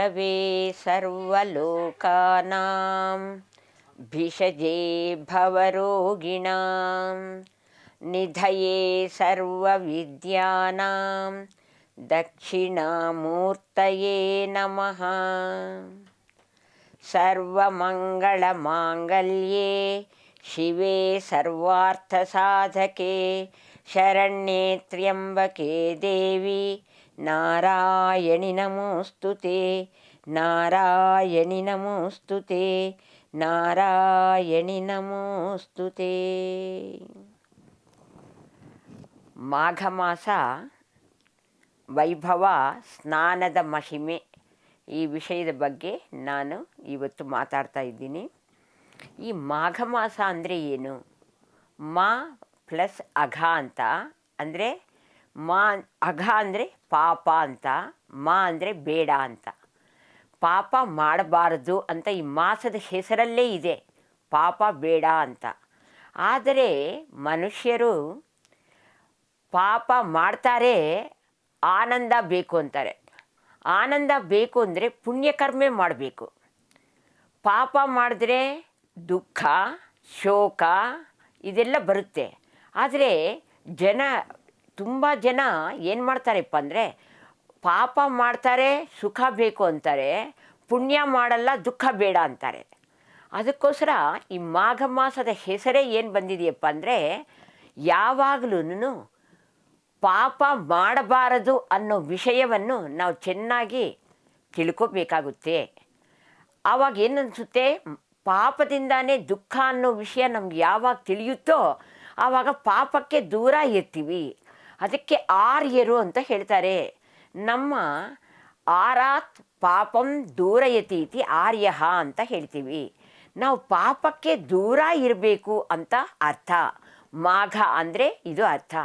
गुरवे सर्वलोकानां भिषजे भवरोगिणां निधये सर्वविद्यानां दक्षिणामूर्तये नमः सर्वमङ्गलमाङ्गल्ये शिवे सर्वार्थसाधके शरण्ये त्र्यम्बके देवी ನಾರಾಯಣಿ ನಮೋಸ್ತುತೆ ನಾರಾಯಣಿ ನಮೋಸ್ತುತೆ ನಾರಾಯಣಿ ನಮೋಸ್ತುತೆ ಮಾಘ ಮಾಸ ವೈಭವ ಸ್ನಾನದ ಮಹಿಮೆ ಈ ವಿಷಯದ ಬಗ್ಗೆ ನಾನು ಇವತ್ತು ಮಾತಾಡ್ತಾ ಇದ್ದೀನಿ. ಈ ಮಾಘ ಮಾಸ ಅಂದರೆ ಏನು? ಮಾ ಪ್ಲಸ್ ಅಘ ಅಂತ ಅಂದರೆ ಮಾ, ಅಘ ಅಂದರೆ ಪಾಪ ಅಂತ, ಮಾ ಅಂದರೆ ಬೇಡ ಅಂತ. ಪಾಪ ಮಾಡಬಾರದು ಅಂತ ಈ ಮಾಸದ ಹೆಸರಲ್ಲೇ ಇದೆ. ಪಾಪ ಬೇಡ ಅಂತ. ಆದರೆ ಮನುಷ್ಯರು ಪಾಪ ಮಾಡ್ತಾರೆ, ಆನಂದ ಬೇಕು ಅಂತಾರೆ. ಆನಂದ ಬೇಕು ಅಂದರೆ ಪುಣ್ಯಕರ್ಮೆ ಮಾಡಬೇಕು. ಪಾಪ ಮಾಡಿದ್ರೆ ದುಃಖ, ಶೋಕ, ಇದೆಲ್ಲ ಬರುತ್ತೆ. ಆದರೆ ಜನ ತುಂಬ ಜನ ಏನು ಮಾಡ್ತಾರಪ್ಪ ಅಂದರೆ, ಪಾಪ ಮಾಡ್ತಾರೆ, ಸುಖ ಬೇಕು ಅಂತಾರೆ, ಪುಣ್ಯ ಮಾಡಲ್ಲ, ದುಃಖ ಬೇಡ ಅಂತಾರೆ. ಅದಕ್ಕೋಸ್ಕರ ಈ ಮಾಘ ಮಾಸದ ಹೆಸರೇ ಏನು ಬಂದಿದೆಯಪ್ಪ ಅಂದರೆ ಯಾವಾಗಲೂ ಪಾಪ ಮಾಡಬಾರದು ಅನ್ನೋ ವಿಷಯವನ್ನು ನಾವು ಚೆನ್ನಾಗಿ ತಿಳ್ಕೋಬೇಕಾಗುತ್ತೆ. ಆವಾಗ ಏನನ್ಸುತ್ತೆ? ಪಾಪದಿಂದಾನೇ ದುಃಖ ಅನ್ನೋ ವಿಷಯ ನಮ್ಗೆ ಯಾವಾಗ ತಿಳಿಯುತ್ತೋ ಆವಾಗ ಪಾಪಕ್ಕೆ ದೂರ ಇರ್ತೀವಿ. ಅದಕ್ಕೆ ಆರ್ಯರು ಅಂತ ಹೇಳ್ತಾರೆ. ನಮ್ಮ ಆರಾತ್ ಪಾಪಂ ದೂರಯತಿ ಇತಿ ಆರ್ಯ ಅಂತ ಹೇಳ್ತೀವಿ. ನಾವು ಪಾಪಕ್ಕೆ ದೂರ ಇರಬೇಕು ಅಂತ ಅರ್ಥ. ಮಾಘ ಅಂದರೆ ಇದು ಅರ್ಥ.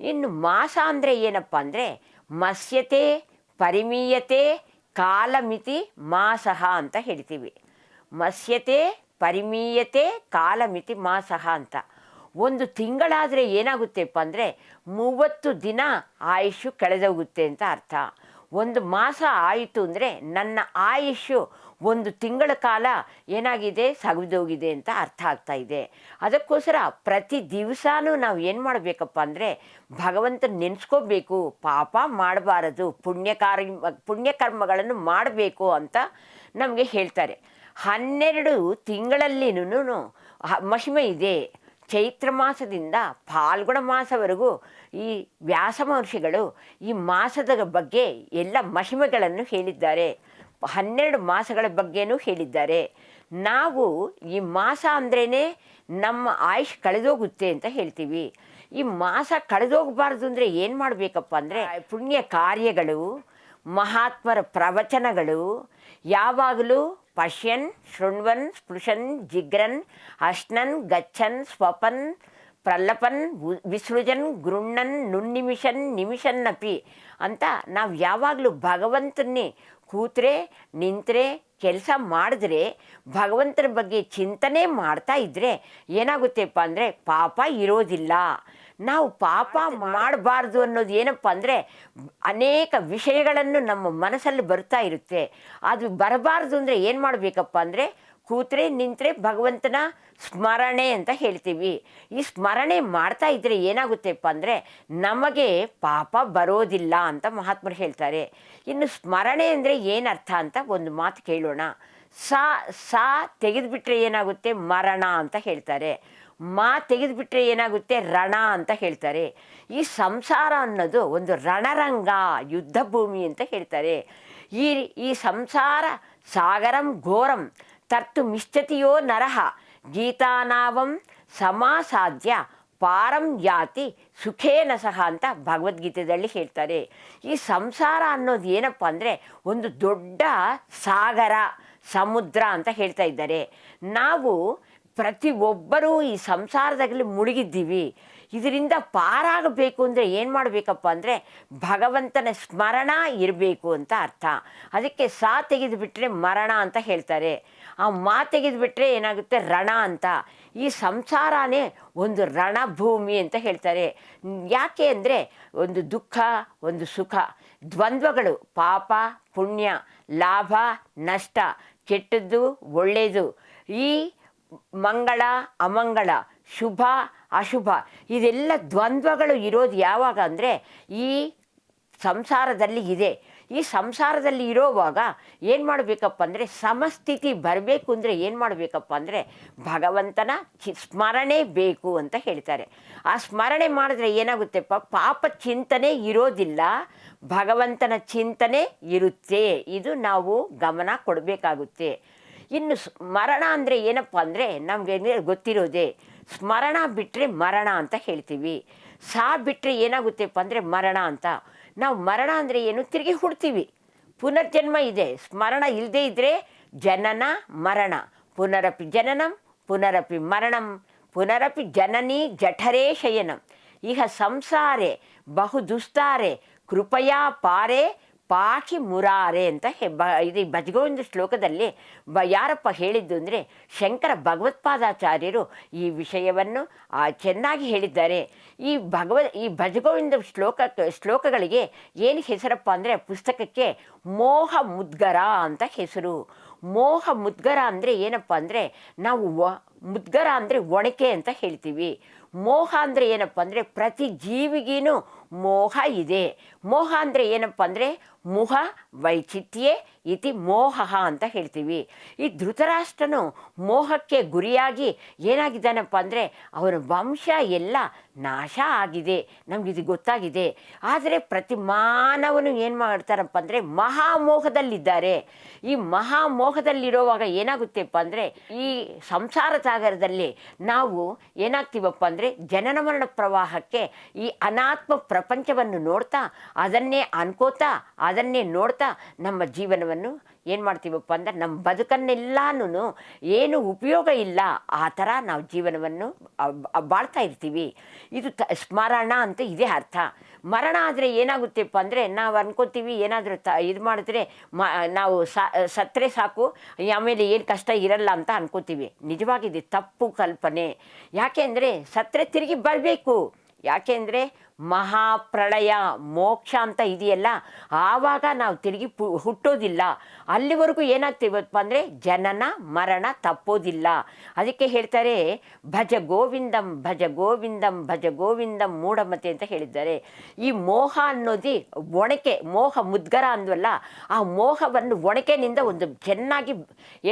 ಇನ್ನು ಮಾಸ ಅಂದರೆ ಏನಪ್ಪ ಅಂದರೆ ಮಸ್ಯತೆ ಪರಿಮೀಯತೆ ಕಾಲಮಿತಿ ಮಾಸಹ ಅಂತ ಹೇಳ್ತೀವಿ. ಮಸ್ಯತೆ ಪರಿಮೀಯತೆ ಕಾಲಮಿತಿ ಮಾಸಹ ಅಂತ. ಒಂದು ತಿಂಗಳಾದರೆ ಏನಾಗುತ್ತೆಪ್ಪ ಅಂದರೆ ಮೂವತ್ತು ದಿನ ಆಯುಷು ಕಳೆದೋಗುತ್ತೆ ಅಂತ ಅರ್ಥ. ಒಂದು ಮಾಸ ಆಯಿತು ಅಂದರೆ ನನ್ನ ಆಯುಷು ಒಂದು ತಿಂಗಳ ಕಾಲ ಏನಾಗಿದೆ? ಸಗದೋಗಿದೆ ಅಂತ ಅರ್ಥ ಆಗ್ತಾ ಇದೆ. ಅದಕ್ಕೋಸ್ಕರ ಪ್ರತಿ ದಿವಸನೂ ನಾವು ಏನು ಮಾಡಬೇಕಪ್ಪ ಅಂದರೆ ಭಗವಂತ ನೆನೆಸ್ಕೋಬೇಕು, ಪಾಪ ಮಾಡಬಾರದು ಪುಣ್ಯಕಾರ ಪುಣ್ಯಕರ್ಮಗಳನ್ನು ಮಾಡಬೇಕು ಅಂತ ನಮಗೆ ಹೇಳ್ತಾರೆ. ಹನ್ನೆರಡು ತಿಂಗಳಲ್ಲಿನೂ ಮಹಿಮೆ ಇದೆ. ಚೈತ್ರ ಮಾಸದಿಂದ ಫಾಲ್ಗುಣ ಮಾಸವರೆಗೂ ಈ ವ್ಯಾಸ ಮಹರ್ಷಿಗಳು ಈ ಮಾಸದ ಬಗ್ಗೆ ಎಲ್ಲ ಮಹಿಮೆಗಳನ್ನು ಹೇಳಿದ್ದಾರೆ. ಹನ್ನೆರಡು ಮಾಸಗಳ ಬಗ್ಗೆನೂ ಹೇಳಿದ್ದಾರೆ. ನಾವು ಈ ಮಾಸ ಅಂದ್ರೇ ನಮ್ಮ ಆಯುಷ್ ಕಳೆದೋಗುತ್ತೆ ಅಂತ ಹೇಳ್ತೀವಿ. ಈ ಮಾಸ ಕಳೆದೋಗಬಾರ್ದು ಅಂದರೆ ಏನು ಮಾಡಬೇಕಪ್ಪ ಅಂದರೆ ಪುಣ್ಯ ಕಾರ್ಯಗಳು, ಮಹಾತ್ಮರ ಪ್ರವಚನಗಳು, ಯಾವಾಗಲೂ ಪಶ್ಯನ್, ಶೃಣ್ವನ್, ಸ್ಪೃಶನ್, ಜಿಗ್ರನ್, ಅಶ್ನನ್, ಗಚ್ಚನ್, ಸ್ವಪನ್, ಪ್ರಲ್ಲಪನ್ ವಿಸೃಜನ್, ಗೃಣ್ಣನ್ ನುನ್ನಿಮಿಷನ್ ನಿಮಿಷನ್ನಪಿ ಅಂತ ನಾವು ಯಾವಾಗಲೂ ಭಗವಂತನ್ನೇ ಕೂತ್ರೆ, ನಿಂತರೆ, ಕೆಲಸ ಮಾಡಿದ್ರೆ, ಭಗವಂತನ ಬಗ್ಗೆ ಚಿಂತನೆ ಮಾಡ್ತಾ ಇದ್ದರೆ ಏನಾಗುತ್ತೆಪ್ಪ ಅಂದರೆ ಪಾಪ ಇರೋದಿಲ್ಲ. ನಾವು ಪಾಪ ಮಾಡಬಾರ್ದು ಅನ್ನೋದು ಏನಪ್ಪ ಅಂದರೆ ಅನೇಕ ವಿಷಯಗಳನ್ನು ನಮ್ಮ ಮನಸ್ಸಲ್ಲಿ ಬರ್ತಾ ಇರುತ್ತೆ. ಅದು ಬರಬಾರ್ದು ಅಂದರೆ ಏನು ಮಾಡಬೇಕಪ್ಪ ಅಂದರೆ ಕೂತ್ರೆ ನಿಂತರೆ ಭಗವಂತನ ಸ್ಮರಣೆ ಅಂತ ಹೇಳ್ತೀವಿ. ಈ ಸ್ಮರಣೆ ಮಾಡ್ತಾ ಇದ್ದರೆ ಏನಾಗುತ್ತೆಪ್ಪ ಅಂದರೆ ನಮಗೆ ಪಾಪ ಬರೋದಿಲ್ಲ ಅಂತ ಮಹಾತ್ಮರು ಹೇಳ್ತಾರೆ. ಇನ್ನು ಸ್ಮರಣೆ ಅಂದರೆ ಏನರ್ಥ ಅಂತ ಒಂದು ಮಾತು ಕೇಳೋಣ. ಸಾ ಸಾ ತೆಗೆದುಬಿಟ್ರೆ ಏನಾಗುತ್ತೆ? ಮರಣ ಅಂತ ಹೇಳ್ತಾರೆ. ಮಾ ತೆಗೆದುಬಿಟ್ರೆ ಏನಾಗುತ್ತೆ? ರಣ ಅಂತ ಹೇಳ್ತಾರೆ. ಈ ಸಂಸಾರ ಅನ್ನೋದು ಒಂದು ರಣರಂಗ ಯುದ್ಧ ಭೂಮಿ ಅಂತ ಹೇಳ್ತಾರೆ. ಈ ಈ ಸಂಸಾರ ಸಾಗರಂ ಘೋರಂ ತರ್ತು ಮಿಶ್ಚತಿಯೋ ನರಹ ಗೀತಾನಾವಂ ಸಮಾಸಾಧ್ಯ ಪಾರಂ ಯಾತಿ ಸುಖೇನ ಸಹ ಅಂತ ಭಗವದ್ಗೀತೆಯಲ್ಲಿ ಹೇಳ್ತಾರೆ. ಈ ಸಂಸಾರ ಅನ್ನೋದು ಏನಪ್ಪ ಅಂದರೆ ಒಂದು ದೊಡ್ಡ ಸಾಗರ, ಸಮುದ್ರ ಅಂತ ಹೇಳ್ತಾ ಇದ್ದಾರೆ. ನಾವು ಪ್ರತಿಯೊಬ್ಬರೂ ಈ ಸಂಸಾರದಲ್ಲಿ ಮುಳುಗಿದ್ದೀವಿ. ಇದರಿಂದ ಪಾರಾಗಬೇಕು ಅಂದರೆ ಏನು ಮಾಡಬೇಕಪ್ಪ ಅಂದರೆ ಭಗವಂತನ ಸ್ಮರಣ ಇರಬೇಕು ಅಂತ ಅರ್ಥ. ಅದಕ್ಕೆ ಸಾ ತೆಗೆದುಬಿಟ್ರೆ ಮರಣ ಅಂತ ಹೇಳ್ತಾರೆ. ಆ ಮಾ ತೆಗೆದುಬಿಟ್ರೆ ಏನಾಗುತ್ತೆ? ರಣ ಅಂತ. ಈ ಸಂಸಾರನೇ ಒಂದು ರಣಭೂಮಿ ಅಂತ ಹೇಳ್ತಾರೆ. ಯಾಕೆ ಅಂದರೆ ಒಂದು ದುಃಖ, ಒಂದು ಸುಖ. ದ್ವಂದ್ವಗಳು, ಪಾಪ, ಪುಣ್ಯ, ಲಾಭ, ನಷ್ಟ, ಕೆಟ್ಟದ್ದು ಒಳ್ಳೆಯದು ಈ ಮಂಗಳ, ಅಮಂಗಳ, ಶುಭ, ಅಶುಭ. ಇದೆಲ್ಲ ದ್ವಂದ್ವಗಳು ಇರೋದು ಯಾವಾಗ ಅಂದರೆ ಈ ಸಂಸಾರದಲ್ಲಿ ಇದೆ. ಈ ಸಂಸಾರದಲ್ಲಿ ಇರೋವಾಗ ಏನು ಮಾಡಬೇಕಪ್ಪ ಅಂದರೆ ಸಮಸ್ಥಿತಿ ಬರಬೇಕು ಅಂದರೆ ಏನು ಮಾಡಬೇಕಪ್ಪ ಅಂದರೆ ಭಗವಂತನ ಚಿ ಸ್ಮರಣೆ ಬೇಕು ಅಂತ ಹೇಳ್ತಾರೆ. ಆ ಸ್ಮರಣೆ ಮಾಡಿದ್ರೆ ಏನಾಗುತ್ತೆಪ್ಪ? ಪಾಪ ಚಿಂತನೆ ಇರೋದಿಲ್ಲ. ಭಗವಂತನ ಚಿಂತನೆ ಇರುತ್ತೆ. ಇದು ನಾವು ಗಮನ ಕೊಡಬೇಕಾಗುತ್ತೆ. ಇನ್ನು ಸ್ಮರಣ ಅಂದರೆ ಏನಪ್ಪ ಅಂದರೆ ನಮಗೆ ಗೊತ್ತಿರೋದೇ, ಸ್ಮರಣ ಬಿಟ್ಟರೆ ಮರಣ ಅಂತ ಹೇಳ್ತೀವಿ. ಸಾ ಬಿಟ್ಟರೆ ಏನಾಗುತ್ತೆಪ್ಪ ಅಂದರೆ ಮರಣ ಅಂತ. ನಾವು ಮರಣ ಅಂದರೆ ಏನು? ತಿರುಗಿ ಹುಡ್ತೀವಿ. ಪುನರ್ಜನ್ಮ ಇದೆ. ಸ್ಮರಣ ಇಲ್ಲದೇ ಇದ್ದರೆ ಜನನ ಮರಣ. ಪುನರಪಿ ಜನನಂ, ಪುನರಪಿ ಮರಣಂ, ಪುನರಪಿ ಜನನಿ ಜಠರೇ ಶಯನಂ. ಇಹ ಸಂಸಾರೆ ಬಹು ದುಸ್ತಾರೆ, ಕೃಪಯಾ ಪಾರೆ ಪಾಕಿ ಮುರಾರೆ ಅಂತ ಬ ಇದು ಭಜಗೋವಿಂದ ಶ್ಲೋಕದಲ್ಲಿ ಬ ಯಾರಪ್ಪ ಹೇಳಿದ್ದು ಅಂದರೆ ಶಂಕರ ಭಗವತ್ಪಾದಾಚಾರ್ಯರು ಈ ವಿಷಯವನ್ನು ಚೆನ್ನಾಗಿ ಹೇಳಿದ್ದಾರೆ. ಈ ಭಗವ ಈ ಭಜಗೋವಿಂದ ಶ್ಲೋಕ, ಶ್ಲೋಕಗಳಿಗೆ ಏನು ಹೆಸರಪ್ಪ ಅಂದರೆ ಪುಸ್ತಕಕ್ಕೆ ಮೋಹ ಮುದ್ಗರ ಅಂತ ಹೆಸರು. ಮೋಹ ಮುದ್ಗರ ಅಂದರೆ ಏನಪ್ಪ ಅಂದರೆ ನಾವು ಮುದ್ಗರ ಅಂದರೆ ಒಣಕೆ ಅಂತ ಹೇಳ್ತೀವಿ. ಮೋಹ ಅಂದರೆ ಏನಪ್ಪ ಅಂದರೆ ಪ್ರತಿ ಜೀವಿಗಿನೂ ಮೋಹ ಇದೆ. ಮೋಹ ಅಂದರೆ ಏನಪ್ಪ ಅಂದರೆ ಮುಹ ವೈಚಿತ್ಯ ಇತಿ ಮೋಹ ಅಂತ ಹೇಳ್ತೀವಿ. ಈ ಧೃತರಾಷ್ಟ್ರನು ಮೋಹಕ್ಕೆ ಗುರಿಯಾಗಿ ಏನಾಗಿದ್ದಾನಪ್ಪ ಅಂದರೆ ಅವನ ವಂಶ ಎಲ್ಲ ನಾಶ ಆಗಿದೆ. ನಮಗಿದು ಗೊತ್ತಾಗಿದೆ. ಆದರೆ ಪ್ರತಿ ಮಾನವನು ಏನು ಮಾಡ್ತಾರಪ್ಪ ಅಂದರೆ ಮಹಾಮೋಹದಲ್ಲಿದ್ದಾರೆ. ಈ ಮಹಾಮೋಹದಲ್ಲಿರುವಾಗ ಏನಾಗುತ್ತೆಪ್ಪ ಅಂದರೆ ಈ ಸಂಸಾರ ಸಾಗರದಲ್ಲಿ ನಾವು ಏನಾಗ್ತೀವಪ್ಪ ಅಂದರೆ ಜನನ ಮರಣ ಪ್ರವಾಹಕ್ಕೆ ಈ ಅನಾತ್ಮ ಪ್ರಪಂಚವನ್ನು ನೋಡ್ತಾ, ಅದನ್ನೇ ಅನ್ಕೋತಾ, ಅದನ್ನೇ ನೋಡ್ತಾ ನಮ್ಮ ಜೀವನವನ್ನು ಏನು ಮಾಡ್ತೀವಪ್ಪ ಅಂದರೆ ನಮ್ಮ ಬದುಕನ್ನೆಲ್ಲನೂ ಏನು ಉಪಯೋಗ ಇಲ್ಲ, ಆ ಥರ ನಾವು ಜೀವನವನ್ನು ಬಾಳ್ತಾ ಇರ್ತೀವಿ. ಇದು ತ, ಸ್ಮರಣ ಅಂತ ಇದೇ ಅರ್ಥ. ಮರಣ ಆದರೆ ಏನಾಗುತ್ತೆಪ್ಪ ಅಂದರೆ ನಾವು ಅನ್ಕೋತೀವಿ ಏನಾದರೂ ತ, ಇದು ಮಾಡಿದ್ರೆ ಮ, ನಾವು ಸಾ, ಸತ್ತರೆ ಸಾಕು, ಆಮೇಲೆ ಏನು ಕಷ್ಟ ಇರಲ್ಲ ಅಂತ ಅನ್ಕೋತೀವಿ. ನಿಜವಾಗಿದೆ ತಪ್ಪು ಕಲ್ಪನೆ. ಯಾಕೆ ಅಂದರೆ ಸತ್ತರೆ ತಿರುಗಿ ಬರಬೇಕು. ಯಾಕೆಂದರೆ ಮಹಾಪ್ರಳಯ, ಮೋಕ್ಷ ಅಂತ ಇದೆಯಲ್ಲ, ಆವಾಗ ನಾವು ತಿರುಗಿ ಪು, ಹುಟ್ಟೋದಿಲ್ಲ. ಅಲ್ಲಿವರೆಗೂ ಏನಾಗ್ತೀವಪ್ಪ ಅಂದರೆ ಜನನ, ಮರಣ ತಪ್ಪೋದಿಲ್ಲ. ಅದಕ್ಕೆ ಹೇಳ್ತಾರೆ, ಭಜ ಗೋವಿಂದಂ ಭಜ ಗೋವಿಂದಂ ಭಜ ಗೋವಿಂದಂ ಮೂಢಮತೆ ಅಂತ ಹೇಳಿದ್ದಾರೆ. ಈ ಮೋಹ ಅನ್ನೋದು ಒಣಕೆ, ಮೋಹ ಮುದ್ಗರ ಅಂದ್ವಲ್ಲ, ಆ ಮೋಹವನ್ನು ಒಣಕೆನಿಂದ ಒಂದು ಚೆನ್ನಾಗಿ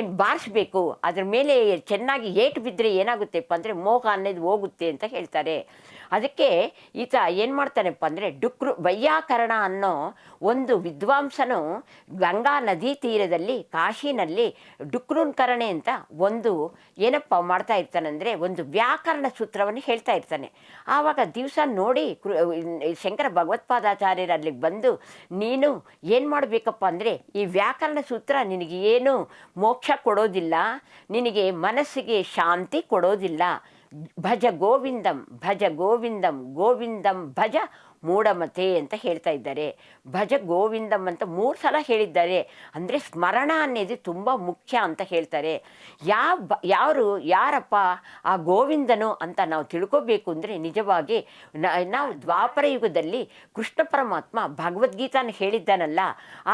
ಏನು ಬಾರಿಸ್ಬೇಕು, ಅದ್ರ ಮೇಲೆ ಚೆನ್ನಾಗಿ ಏಟು ಬಿದ್ದರೆ ಏನಾಗುತ್ತೆಪ್ಪ ಅಂದರೆ ಮೋಹ ಅನ್ನೋದು ಹೋಗುತ್ತೆ ಅಂತ ಹೇಳ್ತಾರೆ. ಅದಕ್ಕೆ ಈತ ಏನು ಮಾಡ್ತಾನಪ್ಪ ಅಂದರೆ ಡುಕ್ರು ವೈಯಾಕರಣ ಅನ್ನೋ ಒಂದು ವಿದ್ವಾಂಸನು ಗಂಗಾ ನದಿ ತೀರದಲ್ಲಿ ಕಾಶಿನಲ್ಲಿ ಡುಕ್ರೂನ್ಕರಣೆ ಅಂತ ಒಂದು ಏನಪ್ಪ ಮಾಡ್ತಾ ಇರ್ತಾನಂದರೆ ಒಂದು ವ್ಯಾಕರಣ ಸೂತ್ರವನ್ನು ಹೇಳ್ತಾ ಇರ್ತಾನೆ. ಆವಾಗ ದಿವಸ ನೋಡಿ ಶಂಕರ ಭಗವತ್ಪಾದಾಚಾರ್ಯರು ಅಲ್ಲಿಗೆ ಬಂದು, ನೀನು ಏನು ಮಾಡಬೇಕಪ್ಪ ಅಂದರೆ ಈ ವ್ಯಾಕರಣ ಸೂತ್ರ ನಿನಗೆ ಏನು ಮೋಕ್ಷ ಕೊಡೋದಿಲ್ಲ, ನಿನಗೆ ಮನಸ್ಸಿಗೆ ಶಾಂತಿ ಕೊಡೋದಿಲ್ಲ ಭಜ ಗೋವಿಂದಂ ಭಜ ಗೋವಿಂದಂ ಗೋವಿಂದಂ ಭಜ ಮೂಢಮತೆ ಅಂತ ಹೇಳ್ತಾ ಇದ್ದಾರೆ. ಭಜ ಗೋವಿಂದಂ ಅಂತ ಮೂರು ಸಲ ಹೇಳಿದ್ದಾರೆ. ಅಂದರೆ ಸ್ಮರಣ ಅನ್ನೋದು ತುಂಬ ಮುಖ್ಯ ಅಂತ ಹೇಳ್ತಾರೆ. ಯಾವ ಯಾರು, ಯಾರಪ್ಪ ಆ ಗೋವಿಂದನು ಅಂತ ನಾವು ತಿಳ್ಕೋಬೇಕು ಅಂದರೆ ನಿಜವಾಗಿ ನಾವು ದ್ವಾಪರ ಯುಗದಲ್ಲಿ ಕೃಷ್ಣ ಪರಮಾತ್ಮ ಭಗವದ್ಗೀತಾನ ಹೇಳಿದ್ದಾನಲ್ಲ.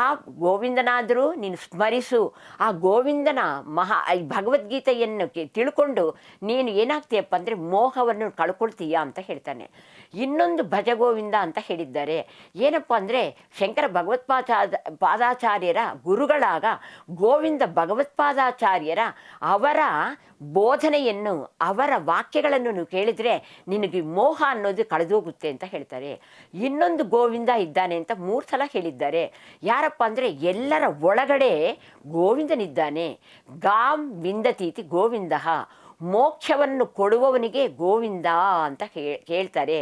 ಆ ಗೋವಿಂದನಾದರೂ ನೀನು ಸ್ಮರಿಸು. ಆ ಗೋವಿಂದನ ಮಹಾ ಭಗವದ್ಗೀತೆಯನ್ನು ತಿಳ್ಕೊಂಡು ನೀನು ಏನಾಗ್ತೀಯಪ್ಪ ಅಂದರೆ ಮೋಹವನ್ನು ಕಳ್ಕೊಳ್ತೀಯಾ ಅಂತ ಹೇಳ್ತಾನೆ. ಇನ್ನೊಂದು ಭಜ ಗೋವಿಂದ ಅಂತ ಹೇಳಿದ್ದಾರೆ. ಏನಪ್ಪ ಅಂದರೆ ಶಂಕರ ಭಗವತ್ಪಾದ ಪಾದಾಚಾರ್ಯರ ಗುರುಗಳಾಗ ಗೋವಿಂದ ಭಗವತ್ಪಾದಾಚಾರ್ಯರ ಅವರ ಬೋಧನೆಯನ್ನು, ಅವರ ವಾಕ್ಯಗಳನ್ನು ನೀವು ಕೇಳಿದರೆ ನಿನಗೆ ಮೋಹ ಅನ್ನೋದು ಕಳೆದೋಗುತ್ತೆ ಅಂತ ಹೇಳ್ತಾರೆ. ಇನ್ನೊಂದು ಗೋವಿಂದ ಇದ್ದಾನೆ ಅಂತ ಮೂರು ಸಲ ಹೇಳಿದ್ದಾರೆ. ಯಾರಪ್ಪ ಅಂದರೆ ಎಲ್ಲರ ಒಳಗಡೆ ಗೋವಿಂದನಿದ್ದಾನೆ. ಗಾಂ ವಿಂದತೀತಿ ಗೋವಿಂದ. ಮೋಕ್ಷವನ್ನು ಕೊಡುವವನಿಗೆ ಗೋವಿಂದ ಅಂತ ಹೇಳ್ತಾರೆ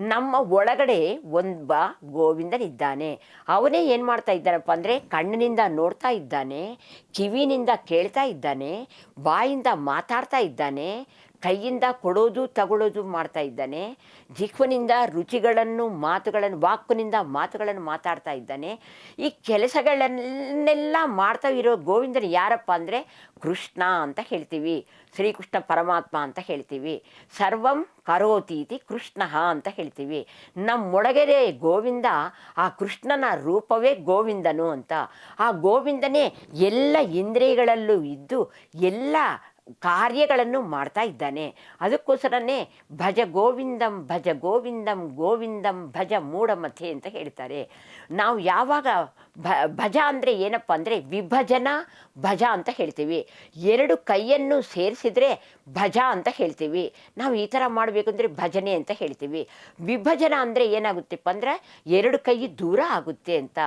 ನಮ್ಮ ಒಳಗಡೆ ಒಬ್ಬ ಗೋವಿಂದನಿದ್ದಾನೆ. ಅವನೇ ಏನು ಮಾಡ್ತಾ ಇದ್ದಾನಪ್ಪ ಅಂದರೆ ಕಣ್ಣಿನಿಂದ ನೋಡ್ತಾ ಇದ್ದಾನೆ, ಕಿವಿನಿಂದ ಕೇಳ್ತಾ ಇದ್ದಾನೆ, ಬಾಯಿಂದ ಮಾತಾಡ್ತಾ ಇದ್ದಾನೆ ಕೈಯಿಂದ ಕೊಡೋದು ತಗೊಳ್ಳೋದು ಮಾಡ್ತಾ ಇದ್ದಾನೆ. ಜಿಹ್ವನಿಂದ ರುಚಿಗಳನ್ನು, ಮಾತುಗಳನ್ನು, ವಾಕ್ನಿಂದ ಮಾತುಗಳನ್ನು ಮಾತಾಡ್ತಾ ಇದ್ದಾನೆ. ಈ ಕೆಲಸಗಳನ್ನೆಲ್ಲ ಮಾಡ್ತಾ ಇರೋ ಗೋವಿಂದನ ಯಾರಪ್ಪ ಅಂದರೆ ಕೃಷ್ಣ ಅಂತ ಹೇಳ್ತೀವಿ. ಶ್ರೀಕೃಷ್ಣ ಪರಮಾತ್ಮ ಅಂತ ಹೇಳ್ತೀವಿ. ಸರ್ವಂ ಕರೋತೀತಿ ಕೃಷ್ಣ ಅಂತ ಹೇಳ್ತೀವಿ. ನಮ್ಮೊಳಗೆರೆ ಗೋವಿಂದ, ಆ ಕೃಷ್ಣನ ರೂಪವೇ ಗೋವಿಂದನು ಅಂತ. ಆ ಗೋವಿಂದನೇ ಎಲ್ಲ ಇಂದ್ರಿಯಗಳಲ್ಲೂ ಇದ್ದು ಎಲ್ಲ ಕಾರ್ಯಗಳನ್ನು ಮಾಡ್ತಾ ಇದ್ದಾನೆ. ಅದಕ್ಕೋಸ್ಕರನೇ ಭಜ ಗೋವಿಂದಂ ಭಜ ಗೋವಿಂದಂ ಗೋವಿಂದಂ ಭಜ ಮೂಢಮಥೆ ಅಂತ ಹೇಳ್ತಾರೆ. ನಾವು ಯಾವಾಗ ಭ, ಭಜ ಅಂದರೆ ಏನಪ್ಪ ಅಂದರೆ ವಿಭಜನ, ಭಜ ಅಂತ ಹೇಳ್ತೀವಿ. ಎರಡು ಕೈಯನ್ನು ಸೇರಿಸಿದರೆ ಭಜ ಅಂತ ಹೇಳ್ತೀವಿ. ನಾವು ಈ ಥರ ಮಾಡಬೇಕು ಅಂದರೆ ಭಜನೆ ಅಂತ ಹೇಳ್ತೀವಿ. ವಿಭಜನ ಅಂದರೆ ಏನಾಗುತ್ತಪ್ಪ ಅಂದರೆ ಎರಡು ಕೈ ದೂರ ಆಗುತ್ತೆ ಅಂತ.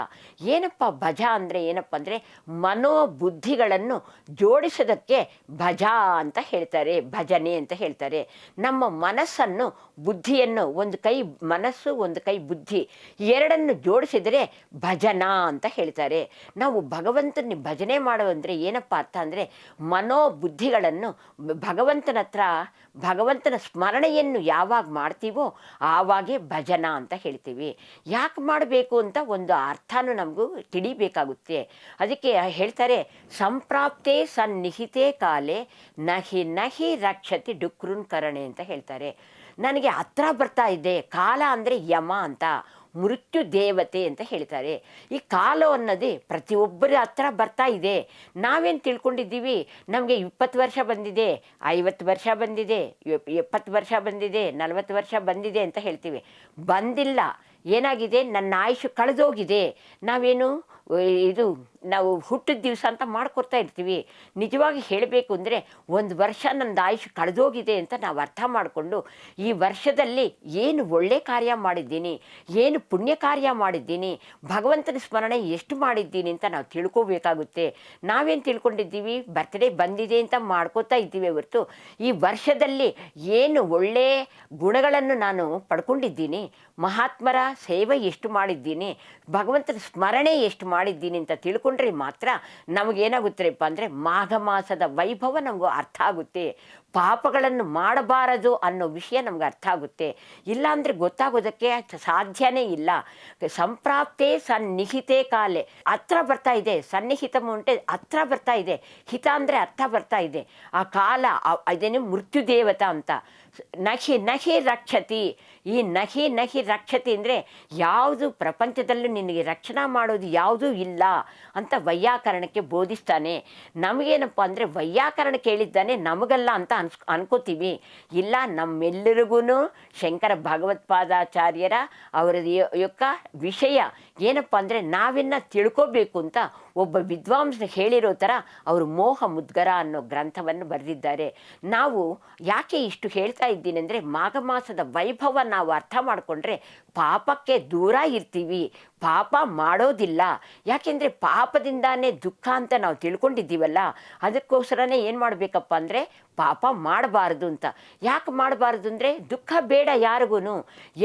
ಏನಪ್ಪ ಭಜ ಅಂದರೆ ಏನಪ್ಪ ಅಂದರೆ ಮನೋಬುದ್ಧಿಗಳನ್ನು ಜೋಡಿಸೋದಕ್ಕೆ ಭಜ ಅಂತ ಹೇಳ್ತಾರೆ, ಭಜನೆ ಅಂತ ಹೇಳ್ತಾರೆ. ನಮ್ಮ ಮನಸ್ಸನ್ನು, ಬುದ್ಧಿಯನ್ನು, ಒಂದು ಕೈ ಮನಸ್ಸು, ಒಂದು ಕೈ ಬುದ್ಧಿ ಎರಡನ್ನು ಜೋಡಿಸಿದರೆ ಭಜನ ಅಂತ ಹೇಳ್ತಾರೆ. ನಾವು ಭಗವಂತನ ಭಜನೆ ಮಾಡೋದಂದರೆ ಏನಪ್ಪ ಅರ್ಥ ಅಂದರೆ ಮನೋಬುದ್ಧಿಗಳನ್ನು ಭಗವಂತನ ಹತ್ರ, ಭಗವಂತನ ಸ್ಮರಣೆಯನ್ನು ಯಾವಾಗ ಮಾಡ್ತೀವೋ ಆವಾಗೇ ಭಜನಾ ಅಂತ ಹೇಳ್ತೀವಿ. ಯಾಕೆ ಮಾಡಬೇಕು ಅಂತ ಒಂದು ಅರ್ಥನೂ ನಮಗೂ ತಿಳಿಬೇಕಾಗುತ್ತೆ. ಅದಕ್ಕೆ ಹೇಳ್ತಾರೆ, ಸಂಪ್ರಾಪ್ತೆ ಸನ್ನಿಹಿತೆ ಕಾಲೇ ನಹಿ ನಹಿ ರಕ್ಷತಿ ಡುಕ್ರುನ್ ಕರಣೆ ಅಂತ ಹೇಳ್ತಾರೆ. ನನಗೆ ಹತ್ರ ಬರ್ತಾ ಇದೆ, ಕಾಲ ಅಂದರೆ ಯಮ ಅಂತ. ಮೃತ್ಯು ದೇವತೆ ಅಂತ ಹೇಳ್ತಾರೆ. ಈ ಕಾಲ ಅನ್ನೋದೇ ಪ್ರತಿಯೊಬ್ಬರ ಹತ್ರ ಬರ್ತಾ ಇದೆ. ನಾವೇನು ತಿಳ್ಕೊಂಡಿದ್ದೀವಿ? ನಮಗೆ ಇಪ್ಪತ್ತು ವರ್ಷ ಬಂದಿದೆ, ಐವತ್ತು ವರ್ಷ ಬಂದಿದೆ, ಎಪ್- ಎಪ್ಪತ್ತು ವರ್ಷ ಬಂದಿದೆ, ನಲವತ್ತು ವರ್ಷ ಬಂದಿದೆ ಅಂತ ಹೇಳ್ತೀವಿ. ಬಂದಿಲ್ಲ. ಏನಾಗಿದೆ? ನನ್ನ ಆಯುಷು ಕಳೆದೋಗಿದೆ. ನಾವೇನು ಇದು ನಾವು ಹುಟ್ಟಿದ ದಿವಸ ಅಂತ ಮಾಡಿಕೊಡ್ತಾ ಇರ್ತೀವಿ. ನಿಜವಾಗಿ ಹೇಳಬೇಕು ಅಂದರೆ ಒಂದು ವರ್ಷ ನಂದು ಆಯುಷ್ ಕಳೆದೋಗಿದೆ ಅಂತ ನಾವು ಅರ್ಥ ಮಾಡಿಕೊಂಡು ಈ ವರ್ಷದಲ್ಲಿ ಏನು ಒಳ್ಳೆ ಕಾರ್ಯ ಮಾಡಿದ್ದೀನಿ, ಏನು ಪುಣ್ಯ ಕಾರ್ಯ ಮಾಡಿದ್ದೀನಿ, ಭಗವಂತನ ಸ್ಮರಣೆ ಎಷ್ಟು ಮಾಡಿದ್ದೀನಿ ಅಂತ ನಾವು ತಿಳ್ಕೋಬೇಕಾಗುತ್ತೆ. ನಾವೇನು ತಿಳ್ಕೊಂಡಿದ್ದೀವಿ? ಬರ್ತ್ಡೇ ಬಂದಿದೆ ಅಂತ ಮಾಡ್ಕೋತಾ ಇದ್ದೀವಿ ಹೊರತು ಈ ವರ್ಷದಲ್ಲಿ ಏನು ಒಳ್ಳೆ ಗುಣಗಳನ್ನು ನಾನು ಪಡ್ಕೊಂಡಿದ್ದೀನಿ, ಮಹಾತ್ಮರ ಸೇವೆ ಎಷ್ಟು ಮಾಡಿದ್ದೀನಿ, ಭಗವಂತನ ಸ್ಮರಣೆ ಎಷ್ಟು ಮಾಡಿದ್ದೀನಿ ಅಂತ ತಿಳ್ಕೊಂಡ್ರೆ ಮಾತ್ರ ನಮಗೇನಾಗುತ್ತಪ್ಪ ಅಂದರೆ ಮಾಘ ಮಾಸದ ವೈಭವ ನಮಗೂ ಅರ್ಥ ಆಗುತ್ತೆ. ಪಾಪಗಳನ್ನು ಮಾಡಬಾರದು ಅನ್ನೋ ವಿಷಯ ನಮ್ಗೆ ಅರ್ಥ ಆಗುತ್ತೆ. ಇಲ್ಲಾಂದರೆ ಗೊತ್ತಾಗೋದಕ್ಕೆ ಸಾಧ್ಯನೇ ಇಲ್ಲ. ಸಂಪ್ರಾಪ್ತೆ ಸನ್ನಿಹಿತೆ ಕಾಲೆ. ಹತ್ರ ಬರ್ತಾ ಇದೆ, ಸನ್ನಿಹಿತ ಮುಂಟೆ ಹತ್ರ ಬರ್ತಾ ಇದೆ. ಹಿತ ಅಂದರೆ ಅರ್ಥ ಬರ್ತಾ ಇದೆ. ಆ ಕಾಲ ಅದೇನೇ ಅದೇನು ಮೃತ್ಯು ದೇವತಾ ಅಂತ ನಹಿ ನಹಿ ರಕ್ಷತಿ. ಈ ನಹಿ ನಹಿ ರಕ್ಷತೆ ಅಂದರೆ ಯಾವುದು ಪ್ರಪಂಚದಲ್ಲೂ ನಿನಗೆ ರಕ್ಷಣಾ ಮಾಡೋದು ಯಾವುದೂ ಇಲ್ಲ ಅಂತ ವೈಯಾಕರಣಕ್ಕೆ ಬೋಧಿಸ್ತಾನೆ. ನಮಗೇನಪ್ಪ ಅಂದರೆ ವೈಯಾಕರಣ ಕೇಳಿದ್ದಾನೆ ನಮಗಲ್ಲ ಅಂತ ಅನ್ಸ್, ಅನ್ಕೋತೀವಿ. ಇಲ್ಲ ನಮ್ಮೆಲ್ಲರಿಗೂ ಶಂಕರ ಭಗವತ್ಪಾದಾಚಾರ್ಯರ ಅವರ ಯೊಕ್ಕ ವಿಷಯ ಏನಪ್ಪ ಅಂದರೆ ನಾವಿನ್ನ ತಿಳ್ಕೋಬೇಕು ಅಂತ ಒಬ್ಬ ವಿದ್ವಾಂಸ ಹೇಳಿರೋ ಥರ ಅವರು ಮೋಹ ಮುದ್ಗರ ಅನ್ನೋ ಗ್ರಂಥವನ್ನು ಬರೆದಿದ್ದಾರೆ. ನಾವು ಯಾಕೆ ಇಷ್ಟು ಹೇಳ್ತಾ ಇದ್ದೀನಿ ಅಂದರೆ ಮಾಘ ಮಾಸದ ವೈಭವ ನಾವು ಅರ್ಥ ಮಾಡಿಕೊಂಡ್ರೆ ಪಾಪಕ್ಕೆ ದೂರ ಇರ್ತೀವಿ. ಪಾಪ ಮಾಡೋದಿಲ್ಲ. ಯಾಕೆಂದರೆ ಪಾಪದಿಂದಾನೇ ದುಃಖ ಅಂತ ನಾವು ತಿಳ್ಕೊಂಡಿದ್ದೀವಲ್ಲ, ಅದಕ್ಕೋಸ್ಕರನೇ ಏನು ಮಾಡಬೇಕಪ್ಪ ಅಂದರೆ ಪಾಪ ಮಾಡಬಾರ್ದು ಅಂತ. ಯಾಕೆ ಮಾಡಬಾರ್ದು ಅಂದರೆ ದುಃಖ ಬೇಡ ಯಾರಿಗೂ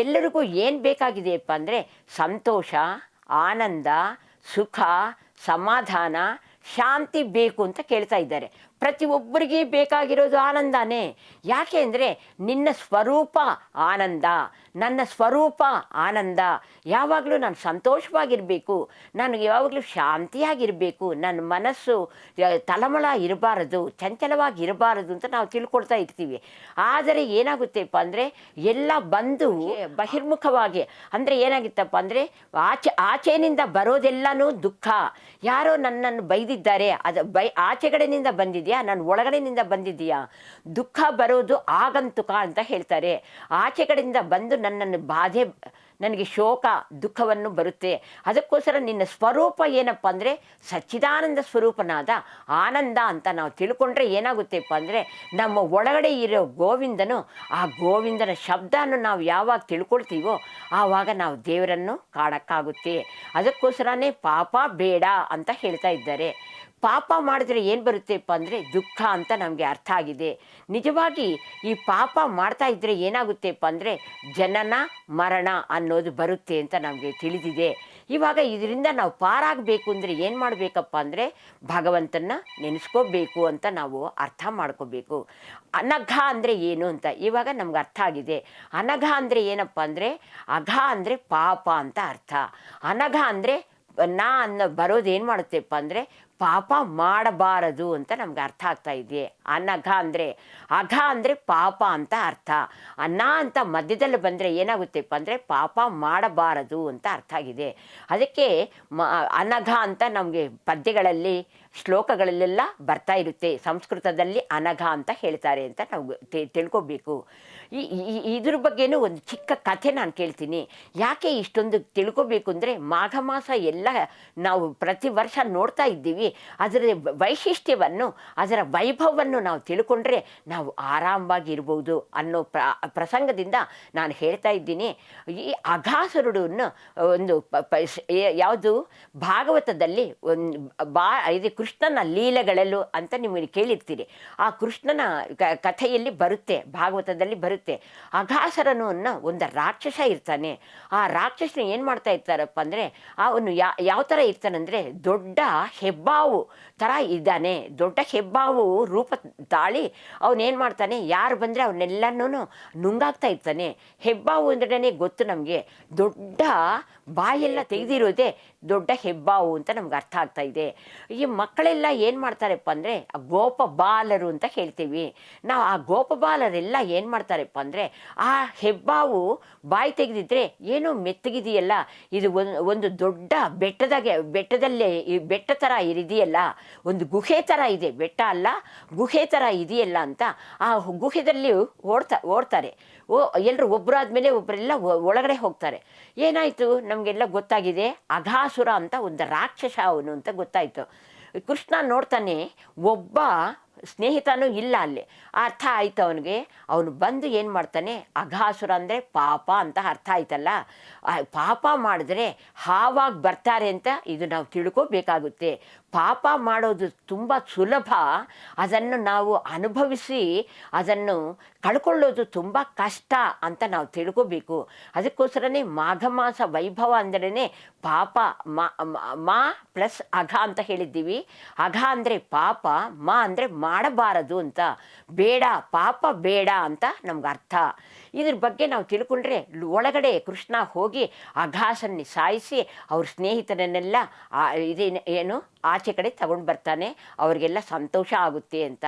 ಎಲ್ಲರಿಗೂ ಏನು ಬೇಕಾಗಿದೆಯಪ್ಪ ಅಂದರೆ ಸಂತೋಷ, ಆನಂದ, ಸುಖ ಸಮಾಧಾನ ಶಾಂತಿ ಬೇಕು ಅಂತ ಕೇಳ್ತಾ ಇದ್ದಾರೆ. ಪ್ರತಿಯೊಬ್ಬರಿಗೆ ಬೇಕಾಗಿರೋದು ಆನಂದನೇ. ಯಾಕೆ ಅಂದರೆ ನಿನ್ನ ಸ್ವರೂಪ ಆನಂದ, ನನ್ನ ಸ್ವರೂಪ ಆನಂದ. ಯಾವಾಗಲೂ ನಾನು ಸಂತೋಷವಾಗಿರಬೇಕು ನನಗೆ ಯಾವಾಗಲೂ ಶಾಂತಿಯಾಗಿರಬೇಕು, ನನ್ನ ಮನಸ್ಸು ತಲಮಳ ಇರಬಾರದು ಚಂಚಲವಾಗಿ ಇರಬಾರದು ಅಂತ ನಾವು ತಿಳ್ಕೊಳ್ತಾ ಇರ್ತೀವಿ. ಆದರೆ ಏನಾಗುತ್ತೆಪ್ಪ ಅಂದರೆ ಎಲ್ಲ ಬಂದು ಬಹಿರ್ಮುಖವಾಗಿ, ಅಂದರೆ ಏನಾಗಿತ್ತಪ್ಪ ಅಂದರೆ ಆಚೆ, ಆಚೆನಿಂದ ಬರೋದೆಲ್ಲನೂ ದುಃಖ. ಯಾರೋ ನನ್ನನ್ನು ಬೈದಿದ್ದಾರೆ, ಅದು ಬೈ, ಆಚೆಗಡೆನಿಂದ ಬಂದಿದೆಯಾ? ನಾನು ಒಳಗಡೆಯಿಂದ ಬಂದಿದೆಯಾ? ದುಃಖ ಬರೋದು ಆಗಂತುಕ ಅಂತ ಹೇಳ್ತಾರೆ. ಆಚೆ ಕಡೆಯಿಂದ ಬಂದು ನನ್ನನ್ನು ಬಾಧೆ, ನನಗೆ ಶೋಕ, ದುಃಖವನ್ನು ಬರುತ್ತೆ. ಅದಕ್ಕೋಸ್ಕರ ನಿನ್ನ ಸ್ವರೂಪ ಏನಪ್ಪ ಅಂದರೆ, ಸಚ್ಚಿದಾನಂದ ಸ್ವರೂಪನಾದ ಆನಂದ ಅಂತ ನಾವು ತಿಳ್ಕೊಂಡ್ರೆ ಏನಾಗುತ್ತೆಪ್ಪ ಅಂದರೆ, ನಮ್ಮ ಒಳಗಡೆ ಇರೋ ಗೋವಿಂದನು, ಆ ಗೋವಿಂದನ ಶಬ್ದನ ನಾವು ಯಾವಾಗ ತಿಳ್ಕೊಳ್ತೀವೋ, ಆವಾಗ ನಾವು ದೇವರನ್ನು ಕಾಣಕ್ಕಾಗುತ್ತೆ. ಅದಕ್ಕೋಸ್ಕರನೇ ಪಾಪ ಬೇಡ ಅಂತ ಹೇಳ್ತಾ ಇದ್ದಾರೆ. ಪಾಪ ಮಾಡಿದ್ರೆ ಏನು ಬರುತ್ತೆಪ್ಪ ಅಂದರೆ ದುಃಖ ಅಂತ ನಮಗೆ ಅರ್ಥ ಆಗಿದೆ. ನಿಜವಾಗಿ ಈ ಪಾಪ ಮಾಡ್ತಾ ಇದ್ದರೆ ಏನಾಗುತ್ತೆಪ್ಪ ಅಂದರೆ ಜನನ, ಮರಣ ಅನ್ನೋದು ಬರುತ್ತೆ ಅಂತ ನಮಗೆ ತಿಳಿದಿದೆ. ಇವಾಗ ಇದರಿಂದ ನಾವು ಪಾರಾಗಬೇಕು ಅಂದರೆ ಏನು ಮಾಡಬೇಕಪ್ಪ ಅಂದರೆ ಭಗವಂತನ ನೆನೆಸ್ಕೋಬೇಕು ಅಂತ ನಾವು ಅರ್ಥ ಮಾಡ್ಕೋಬೇಕು. ಅನಘ ಅಂದರೆ ಏನು ಅಂತ ಇವಾಗ ನಮ್ಗೆ ಅರ್ಥ ಆಗಿದೆ. ಅನಘ ಅಂದರೆ ಏನಪ್ಪ ಅಂದರೆ ಅಘ ಅಂದರೆ ಪಾಪ ಅಂತ ಅರ್ಥ. ಅನಘ ಅಂದರೆ ನಾ ಅನ್ನೋ ಬರೋದು ಏನು ಮಾಡುತ್ತೆಪ್ಪ ಅಂದರೆ ಪಾಪ ಮಾಡಬಾರದು ಅಂತ ನಮ್ಗೆ ಅರ್ಥ ಆಗ್ತಾ ಇದೆಯೇ. ಅನಘ ಅಂದರೆ, ಅಘ ಅಂದರೆ ಪಾಪ ಅಂತ ಅರ್ಥ. ಅನ್ನ ಅಂತ ಮಧ್ಯದಲ್ಲಿ ಬಂದರೆ ಏನಾಗುತ್ತೆಪ್ಪ ಅಂದರೆ ಪಾಪ ಮಾಡಬಾರದು ಅಂತ ಅರ್ಥ ಆಗಿದೆ. ಅದಕ್ಕೆ ಮ, ಅನಘ ಅಂತ ನಮಗೆ ಪದ್ಯಗಳಲ್ಲಿ, ಶ್ಲೋಕಗಳಲ್ಲೆಲ್ಲ ಬರ್ತಾ ಇರುತ್ತೆ. ಸಂಸ್ಕೃತದಲ್ಲಿ ಅನಘ ಅಂತ ಹೇಳ್ತಾರೆ ಅಂತ ನಾವು ತಿಳ್ಕೋಬೇಕು. ಈ ಇದ್ರ ಬಗ್ಗೆನೂ ಒಂದು ಚಿಕ್ಕ ಕಥೆ ನಾನು ಕೇಳ್ತೀನಿ. ಯಾಕೆ ಇಷ್ಟೊಂದು ತಿಳ್ಕೊಬೇಕು ಅಂದರೆ ಮಾಘ ಮಾಸ ಎಲ್ಲ ನಾವು ಪ್ರತಿ ವರ್ಷ ನೋಡ್ತಾ ಇದ್ದೀವಿ. ಅದರ ವೈಶಿಷ್ಟ್ಯವನ್ನು, ಅದರ ವೈಭವವನ್ನು ನಾವು ತಿಳ್ಕೊಂಡ್ರೆ ನಾವು ಆರಾಮವಾಗಿ ಇರ್ಬೋದು ಅನ್ನೋ ಪ್ರ ಪ್ರಸಂಗದಿಂದ ನಾನು ಹೇಳ್ತಾ ಇದ್ದೀನಿ. ಈ ಅಘಾಸುರುಡನ್ನು ಒಂದು ಯಾವುದು? ಭಾಗವತದಲ್ಲಿ ಒಂದು ಬಾ ಇದು ಕೃಷ್ಣನ ಲೀಲೆಗಳಲ್ಲೂ ಅಂತ ನಿಮಗೆ ಕೇಳಿರ್ತೀರಿ. ಆ ಕೃಷ್ಣನ ಕಥೆಯಲ್ಲಿ ಬರುತ್ತೆ, ಭಾಗವತದಲ್ಲಿ ಬರುತ್ತೆ. ಅಘಾಸರನು ಅನ್ನೋ ಒಂದು ರಾಕ್ಷಸ ಇರ್ತಾನೆ. ಆ ರಾಕ್ಷಸನ ಏನು ಮಾಡ್ತಾ ಇರ್ತಾರಪ್ಪ ಅಂದರೆ, ಅವನು ಯಾ, ಯಾವ ಥರ ಇರ್ತಾನಂದರೆ, ದೊಡ್ಡ ಹೆಬ್ಬಾವು ಥರ ಇದ್ದಾನೆ. ದೊಡ್ಡ ಹೆಬ್ಬಾವು ರೂಪ ತಾಳಿ ಅವನೇನು ಮಾಡ್ತಾನೆ, ಯಾರು ಬಂದರೆ ಅವನ್ನೆಲ್ಲನೂ ನುಂಗಾಗ್ತಾ ಇರ್ತಾನೆ. ಹೆಬ್ಬಾವು ಅಂದ್ರೆ ಗೊತ್ತು ನಮಗೆ. ದೊಡ್ಡ ಬಾಯೆಲ್ಲ ತೆಗೆದಿರೋದೇ ದೊಡ್ಡ ಹೆಬ್ಬಾವು ಅಂತ ನಮ್ಗೆ ಅರ್ಥ ಆಗ್ತಾ ಇದೆ. ಈ ಮಕ್ಕಳೆಲ್ಲ ಏನು ಮಾಡ್ತಾರಪ್ಪ ಅಂದರೆ ಗೋಪ ಬಾಲರು ಅಂತ ಹೇಳ್ತೀವಿ. ನಾವು ಆ ಗೋಪಬಾಲರೆಲ್ಲ ಏನು ಏನು ಮಾಡ್ತಾರಪ್ಪ ಅಂದರೆ, ಆ ಹೆಬ್ಬಾವು ಬಾಯಿ ತೆಗೆದಿದ್ರೆ ಏನೋ ಮೆತ್ತಗಿದೆಯಲ್ಲ? ಇದು ಒಂದು ಒಂದು ದೊಡ್ಡ ಬೆಟ್ಟದಾಗೆ, ಬೆಟ್ಟದಲ್ಲೇ, ಈ ಬೆಟ್ಟ ಥರ ಇರಿದೆಯಲ್ಲ ಒಂದು ಗುಹೆ ಥರ ಇದೆ. ಬೆಟ್ಟ ಅಲ್ಲ, ಗುಹೆ ಥರ ಇದೆಯಲ್ಲ ಅಂತ ಆ ಗುಹೆದಲ್ಲಿ ಓಡ್ತಾ, ಓಡ್ತಾರೆ. ಓ ಎಲ್ಲರೂ ಒಬ್ಬರಾದ್ಮೇಲೆ ಒಬ್ಬರೆಲ್ಲ ಒಳಗಡೆ ಹೋಗ್ತಾರೆ. ಏನಾಯಿತು? ನಮಗೆಲ್ಲ ಗೊತ್ತಾಗಿದೆ. ಅಘಾಸುರ ಅಂತ ಒಂದು ರಾಕ್ಷಸ ಅವನು ಅಂತ ಗೊತ್ತಾಯಿತು. ಕೃಷ್ಣ ನೋಡ್ತಾನೆ, ಒಬ್ಬ ಸ್ನೇಹಿತನೂ ಇಲ್ಲ ಅಲ್ಲಿ. ಅರ್ಥ ಆಯ್ತು ಅವನಿಗೆ. ಅವನು ಬಂದು ಏನು ಮಾಡ್ತಾನೆ? ಅಘಾಸುರ ಅಂದರೆ ಪಾಪ ಅಂತ ಅರ್ಥ ಆಯ್ತಲ್ಲ? ಪಾಪ ಮಾಡಿದ್ರೆ ಹಾವಾಗಿ ಬರ್ತಾರೆ ಅಂತ ಇದು ನಾವು ತಿಳ್ಕೋಬೇಕಾಗುತ್ತೆ. ಪಾಪ ಮಾಡೋದು ತುಂಬ ಸುಲಭ. ಅದನ್ನು ನಾವು ಅನುಭವಿಸಿ ಅದನ್ನು ಕಳ್ಕೊಳ್ಳೋದು ತುಂಬ ಕಷ್ಟ ಅಂತ ನಾವು ತಿಳ್ಕೋಬೇಕು. ಅದಕ್ಕೋಸ್ಕರನೇ ಮಾಘ ಮಾಸ ವೈಭವ ಅಂದ್ರೇ ಪಾಪ ಮಾ ಪ್ಲಸ್ ಅಘ ಅಂತ ಹೇಳಿದ್ದೀವಿ. ಅಘ ಅಂದರೆ ಪಾಪ, ಮಾ ಅಂದರೆ ಮಾಡಬಾರದು ಅಂತ. ಬೇಡ, ಪಾಪ ಬೇಡ ಅಂತ ನಮ್ಗೆ ಅರ್ಥ ಇದ್ರ ಬಗ್ಗೆ ನಾವು ತಿಳ್ಕೊಂಡ್ರೆ ಒಳಗಡೆ ಕೃಷ್ಣ ಹೋಗಿ ಅಘಾಸನ್ನಿ ಸಾಯಿಸಿ ಅವ್ರ ಸ್ನೇಹಿತರನ್ನೆಲ್ಲ ಇದೇನು ಏನು ಆಚೆ ಕಡೆ ತಗೊಂಡು ಬರ್ತಾನೆ, ಅವರಿಗೆಲ್ಲ ಸಂತೋಷ ಆಗುತ್ತೆ ಅಂತ.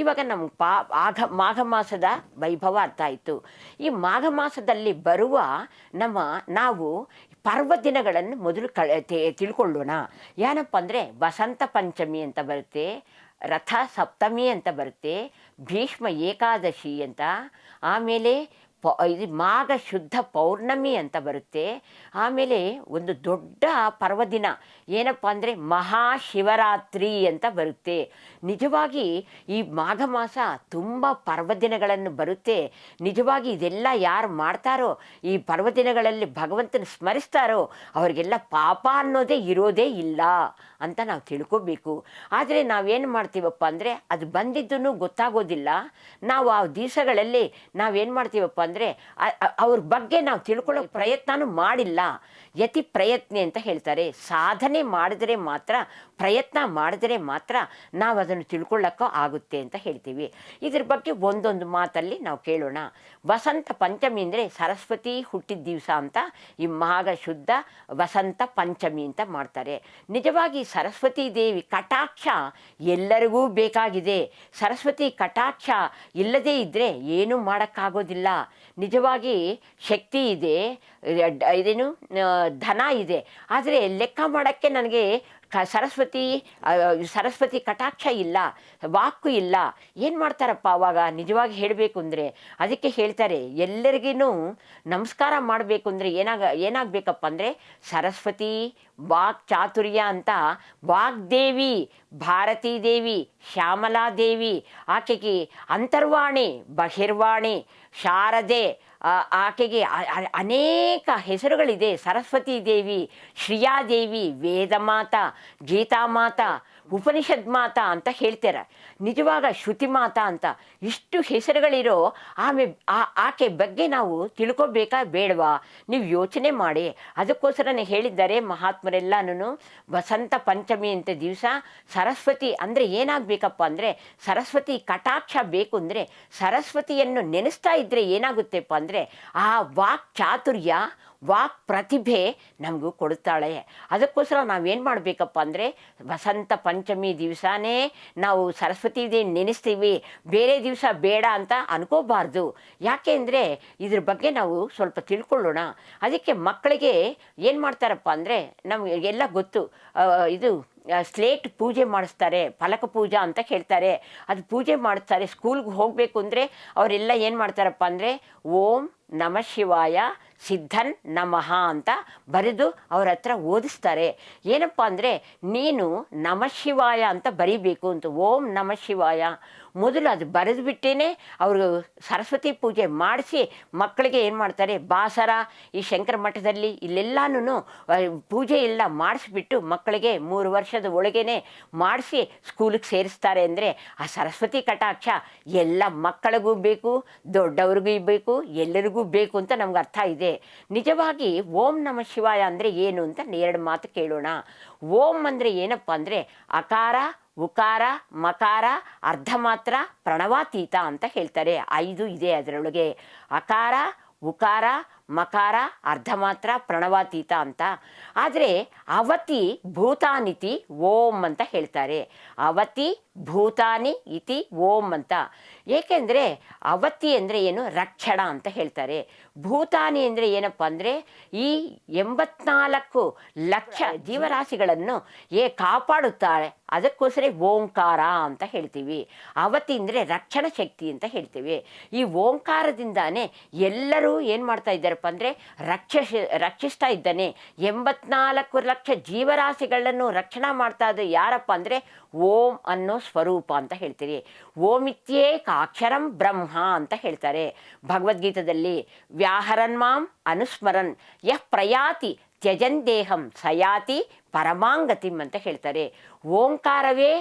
ಇವಾಗ ನಮ್ಮ ಪಾ ಆಘ ಮಾಘ ಮಾಸದ ವೈಭವ ಅರ್ಥ ಆಯಿತು. ಈ ಮಾಘ ಮಾಸದಲ್ಲಿ ಬರುವ ನಮ್ಮ ನಾವು ಪರ್ವ ದಿನಗಳನ್ನು ಮೊದಲು ಕ ತಿಳ್ಕೊಳ್ಳೋಣ. ಏನಪ್ಪ ಅಂದರೆ ವಸಂತ ಪಂಚಮಿ ಅಂತ ಬರುತ್ತೆ, ರಥ ಸಪ್ತಮಿ ಅಂತ ಬರುತ್ತೆ, ಭೀಷ್ಮ ಏಕಾದಶಿ ಅಂತ. ಆಮೇಲೆ ಪ, ಇದು ಮಾಘ ಶುದ್ಧ ಪೌರ್ಣಮಿ ಅಂತ ಬರುತ್ತೆ. ಆಮೇಲೆ ಒಂದು ದೊಡ್ಡ ಪರ್ವದಿನ ಏನಪ್ಪ ಅಂದರೆ ಮಹಾಶಿವರಾತ್ರಿ ಅಂತ ಬರುತ್ತೆ. ನಿಜವಾಗಿ ಈ ಮಾಘ ಮಾಸ ತುಂಬ ಪರ್ವದಿನಗಳನ್ನು ಬರುತ್ತೆ. ನಿಜವಾಗಿ ಇದೆಲ್ಲ ಯಾರು ಮಾಡ್ತಾರೋ, ಈ ಪರ್ವದಿನಗಳಲ್ಲಿ ಭಗವಂತನ ಸ್ಮರಿಸ್ತಾರೋ, ಅವರಿಗೆಲ್ಲ ಪಾಪ ಅನ್ನೋದೇ ಇರೋದೇ ಇಲ್ಲ ಅಂತ ನಾವು ತಿಳ್ಕೋಬೇಕು. ಆದರೆ ನಾವೇನು ಮಾಡ್ತೀವಪ್ಪ ಅಂದರೆ ಅದು ಬಂದಿದ್ದೂ ಗೊತ್ತಾಗೋದಿಲ್ಲ. ನಾವು ಆ ದಿವಸಗಳಲ್ಲಿ ನಾವೇನು ಮಾಡ್ತೀವಪ್ಪ ಅಂದರೆ ಅವ್ರ ಬಗ್ಗೆ ನಾವು ತಿಳ್ಕೊಳ್ಳೋ ಪ್ರಯತ್ನನೂ ಮಾಡಿಲ್ಲ. ಯತಿ ಪ್ರಯತ್ನ ಅಂತ ಹೇಳ್ತಾರೆ. ಸಾಧನೆ ಮಾಡಿದರೆ ಮಾತ್ರ, ಪ್ರಯತ್ನ ಮಾಡಿದರೆ ಮಾತ್ರ ನಾವು ಅದನ್ನು ತಿಳ್ಕೊಳ್ಳೋಕ್ಕೂ ಆಗುತ್ತೆ ಅಂತ ಹೇಳ್ತೀವಿ. ಇದ್ರ ಬಗ್ಗೆ ಒಂದೊಂದು ಮಾತಲ್ಲಿ ನಾವು ಕೇಳೋಣ. ವಸಂತ ಪಂಚಮಿ ಅಂದರೆ ಸರಸ್ವತಿ ಹುಟ್ಟಿದ ದಿವಸ ಅಂತ ಈ ಮಾಘ ಶುದ್ಧ ವಸಂತ ಪಂಚಮಿ ಅಂತ ಮಾಡ್ತಾರೆ. ನಿಜವಾಗಿ ಸರಸ್ವತಿ ದೇವಿ ಕಟಾಕ್ಷ ಎಲ್ಲರಿಗೂ ಬೇಕಾಗಿದೆ. ಸರಸ್ವತಿ ಕಟಾಕ್ಷ ಇಲ್ಲದೇ ಇದ್ದರೆ ಏನೂ ಮಾಡೋಕ್ಕಾಗೋದಿಲ್ಲ. ನಿಜವಾಗಿ ಶಕ್ತಿ ಇದೆ ಇದೇನು ಧನ ಇದೆ. ಆದರೆ ಲೆಕ್ಕ ಮಾಡೋಕ್ಕೆ ನನಗೆ ಕ, ಸರಸ್ವತಿ ಸರಸ್ವತಿ ಕಟಾಕ್ಷ ಇಲ್ಲ, ವಾಕು ಇಲ್ಲ. ಏನು ಮಾಡ್ತಾರಪ್ಪ ಅವಾಗ? ನಿಜವಾಗಿ ಹೇಳಬೇಕು ಅಂದರೆ, ಅದಕ್ಕೆ ಹೇಳ್ತಾರೆ ಎಲ್ಲರಿಗೂ ನಮಸ್ಕಾರ ಮಾಡಬೇಕು ಅಂದರೆ ಏನಾಗ, ಏನಾಗಬೇಕಪ್ಪ ಅಂದರೆ, ಸರಸ್ವತಿ ವಾಕ್ ಚಾತುರ್ಯ ಅಂತ ವಾಗ್ದೇವಿ, ಭಾರತೀ ದೇವಿ, ಶ್ಯಾಮಲಾ ದೇವಿ, ಆಕೆಗೆ ಅಂತರ್ವಾಣಿ, ಬಹಿರ್ವಾಣಿ, ಶಾರದೆ ಆಕೆಗೆ ಅನೇಕ ಹೆಸರುಗಳಿದೆ. ಸರಸ್ವತಿ ದೇವಿ, ಶ್ರೀಯಾದೇವಿ, ವೇದಮಾತ, ಗೀತಾಮಾತ ಉಪನಿಷದ್ ಮಾತಾ ಅಂತ ಹೇಳ್ತಾರೆ. ನಿಜವಾದ ಶ್ರುತಿ ಮಾತಾ ಅಂತ. ಇಷ್ಟು ಹೆಸರುಗಳಿರೋ ಆಮೆ, ಆ ಆಕೆ ಬಗ್ಗೆ ನಾವು ತಿಳ್ಕೊಬೇಕಾ ಬೇಡವಾ? ನೀವು ಯೋಚನೆ ಮಾಡಿ. ಅದಕ್ಕೋಸ್ಕರನೇ ಹೇಳಿದ್ದಾರೆ ಮಹಾತ್ಮರೆಲ್ಲನೂ ವಸಂತ ಪಂಚಮಿ ಅಂತ ದಿವಸ. ಸರಸ್ವತಿ ಅಂದರೆ ಏನಾಗಬೇಕಪ್ಪ ಅಂದರೆ, ಸರಸ್ವತಿ ಕಟಾಕ್ಷ ಬೇಕು ಅಂದರೆ, ಸರಸ್ವತಿಯನ್ನು ನೆನೆಸ್ತಾ ಇದ್ದರೆ ಏನಾಗುತ್ತೆಪ್ಪ ಅಂದರೆ, ಆ ವಾಕ್ ಚಾತುರ್ಯ ವಾಕ್ ಪ್ರತಿಭೆ ನಮಗೂ ಕೊಡುತ್ತಾಳೆ. ಅದಕ್ಕೋಸ್ಕರ ನಾವೇನು ಮಾಡಬೇಕಪ್ಪ ಅಂದರೆ, ವಸಂತ ಪಂಚಮಿ ದಿವಸನೇ ನಾವು ಸರಸ್ವತಿ ದೇವಿ ನೆನೆಸ್ತೀವಿ. ಬೇರೆ ದಿವಸ ಬೇಡ ಅಂತ ಅನ್ಕೋಬಾರ್ದು. ಯಾಕೆ ಅಂದರೆ, ಇದ್ರ ಬಗ್ಗೆ ನಾವು ಸ್ವಲ್ಪ ತಿಳ್ಕೊಳ್ಳೋಣ. ಅದಕ್ಕೆ ಮಕ್ಕಳಿಗೆ ಏನು ಮಾಡ್ತಾರಪ್ಪ ಅಂದರೆ, ನಮಗೆ ಎಲ್ಲ ಗೊತ್ತು. ಇದು ಸ್ಲೇಟ್ ಪೂಜೆ ಮಾಡಿಸ್ತಾರೆ, ಫಲಕ ಪೂಜಾ ಅಂತ ಹೇಳ್ತಾರೆ. ಅದು ಪೂಜೆ ಮಾಡಿಸ್ತಾರೆ, ಸ್ಕೂಲ್ಗೆ ಹೋಗಬೇಕು ಅಂದರೆ, ಅವರೆಲ್ಲ ಏನು ಮಾಡ್ತಾರಪ್ಪ ಅಂದರೆ, ಓಂ ನಮ ಶಿವಾಯ ಸಿದ್ಧನ್ ನಮಃ ಅಂತ ಬರೆದು ಅವ್ರ ಹತ್ರ ಓದಿಸ್ತಾರೆ. ಏನಪ್ಪ ಅಂದರೆ, ನೀನು ನಮ ಶಿವಾಯ ಅಂತ ಬರಿಬೇಕು ಅಂತ, ಓಂ ನಮ ಶಿವಾಯ. ಮೊದಲು ಅದು ಬರೆದು ಬಿಟ್ಟೇನೆ ಅವರು ಸರಸ್ವತಿ ಪೂಜೆ ಮಾಡಿಸಿ ಮಕ್ಕಳಿಗೆ ಏನು ಮಾಡ್ತಾರೆ, ಬಾಸರ, ಈ ಶಂಕರ ಮಠದಲ್ಲಿ ಇಲ್ಲೆಲ್ಲಾನು ಪೂಜೆ ಎಲ್ಲ ಮಾಡಿಸ್ಬಿಟ್ಟು ಮಕ್ಕಳಿಗೆ ಮೂರು ವರ್ಷದ ಒಳಗೇನೆ ಮಾಡಿಸಿ ಸ್ಕೂಲಿಗೆ ಸೇರಿಸ್ತಾರೆ ಅಂದರೆ, ಆ ಸರಸ್ವತಿ ಕಟಾಕ್ಷ ಎಲ್ಲ ಮಕ್ಕಳಿಗೂ ಬೇಕು, ದೊಡ್ಡವ್ರಿಗೂ ಬೇಕು, ಎಲ್ಲರಿಗೂ ಬೇಕು ಅಂತ ನಮ್ಗೆ ಅರ್ಥ ಇದೆ. ನಿಜವಾಗಿ ಓಂ ನಮ ಶಿವಾಯ ಅಂದರೆ ಏನು ಅಂತ ಎರಡು ಮಾತು ಕೇಳೋಣ. ಓಂ ಅಂದರೆ ಏನಪ್ಪ ಅಂದರೆ ಅಕಾರ, ಉಕಾರ, ಮಕಾರ, ಅರ್ಧ ಮಾತ್ರ, ಪ್ರಣವಾತೀತ ಅಂತ ಹೇಳ್ತಾರೆ. ಐದು ಇದೆ ಅದರೊಳಗೆ. ಅಕಾರ, ಉಕಾರ ಮಕಾರ ಅರ್ಧ ಮಾತ್ರ ಪ್ರಣವಾತೀತ ಅಂತ. ಆದರೆ ಅವತಿ ಭೂತಾನಿತಿ ಓಂ ಅಂತ ಹೇಳ್ತಾರೆ. ಅವತಿ ಭೂತಾನಿ ಇತಿ ಓಂ ಅಂತ. ಏಕೆಂದರೆ ಅವತಿ ಅಂದರೆ ಏನು? ರಕ್ಷಣ ಅಂತ ಹೇಳ್ತಾರೆ. ಭೂತಾನಿ ಅಂದರೆ ಏನಪ್ಪ ಅಂದರೆ ಈ ಎಂಬತ್ನಾಲ್ಕು ಲಕ್ಷ ಜೀವರಾಶಿಗಳನ್ನು ಏ ಕಾಪಾಡುತ್ತಾಳೆ. ಅದಕ್ಕೋಸ್ಕರ ಓಂಕಾರ ಅಂತ ಹೇಳ್ತೀವಿ. ಅವತಿ ಅಂದರೆ ರಕ್ಷಣ ಶಕ್ತಿ ಅಂತ ಹೇಳ್ತೀವಿ. ಈ ಓಂಕಾರದಿಂದಾನೇ ಎಲ್ಲರೂ ಏನು ಮಾಡ್ತಾ ಇದ್ದಾರಪ್ಪ ಅಂದರೆ ರಕ್ಷಿಸ, ರಕ್ಷಿಸ್ತಾ ಇದ್ದಾನೆ. ಎಂಬತ್ನಾಲ್ಕು ಲಕ್ಷ ಜೀವರಾಶಿಗಳನ್ನು ರಕ್ಷಣಾ ಮಾಡ್ತಾ ಇದ್ದ ಯಾರಪ್ಪ ಅಂದರೆ ಓಂ ಅನ್ನೋ ಸ್ವರೂಪ ಅಂತ ಹೇಳ್ತೀರಿ. ಓಮಿತ್ಯೇಕ ಅಕ್ಷರಂ ಬ್ರಹ್ಮ ಅಂತ ಹೇಳ್ತಾರೆ. ಭಗವದ್ಗೀತದಲ್ಲಿ ವ್ಯಾಹರನ್ಮಾಂ ಅನುಸ್ಮರನ್ ಯಃ ಪ್ರಯಾತಿ ತ್ಯಜನ್ ದೇಹಂ ಸಯಾತಿ ಪರಮಾಂಗತಿಂ ಅಂತ ಹೇಳ್ತಾರೆ. ಓಂಕಾರವೇ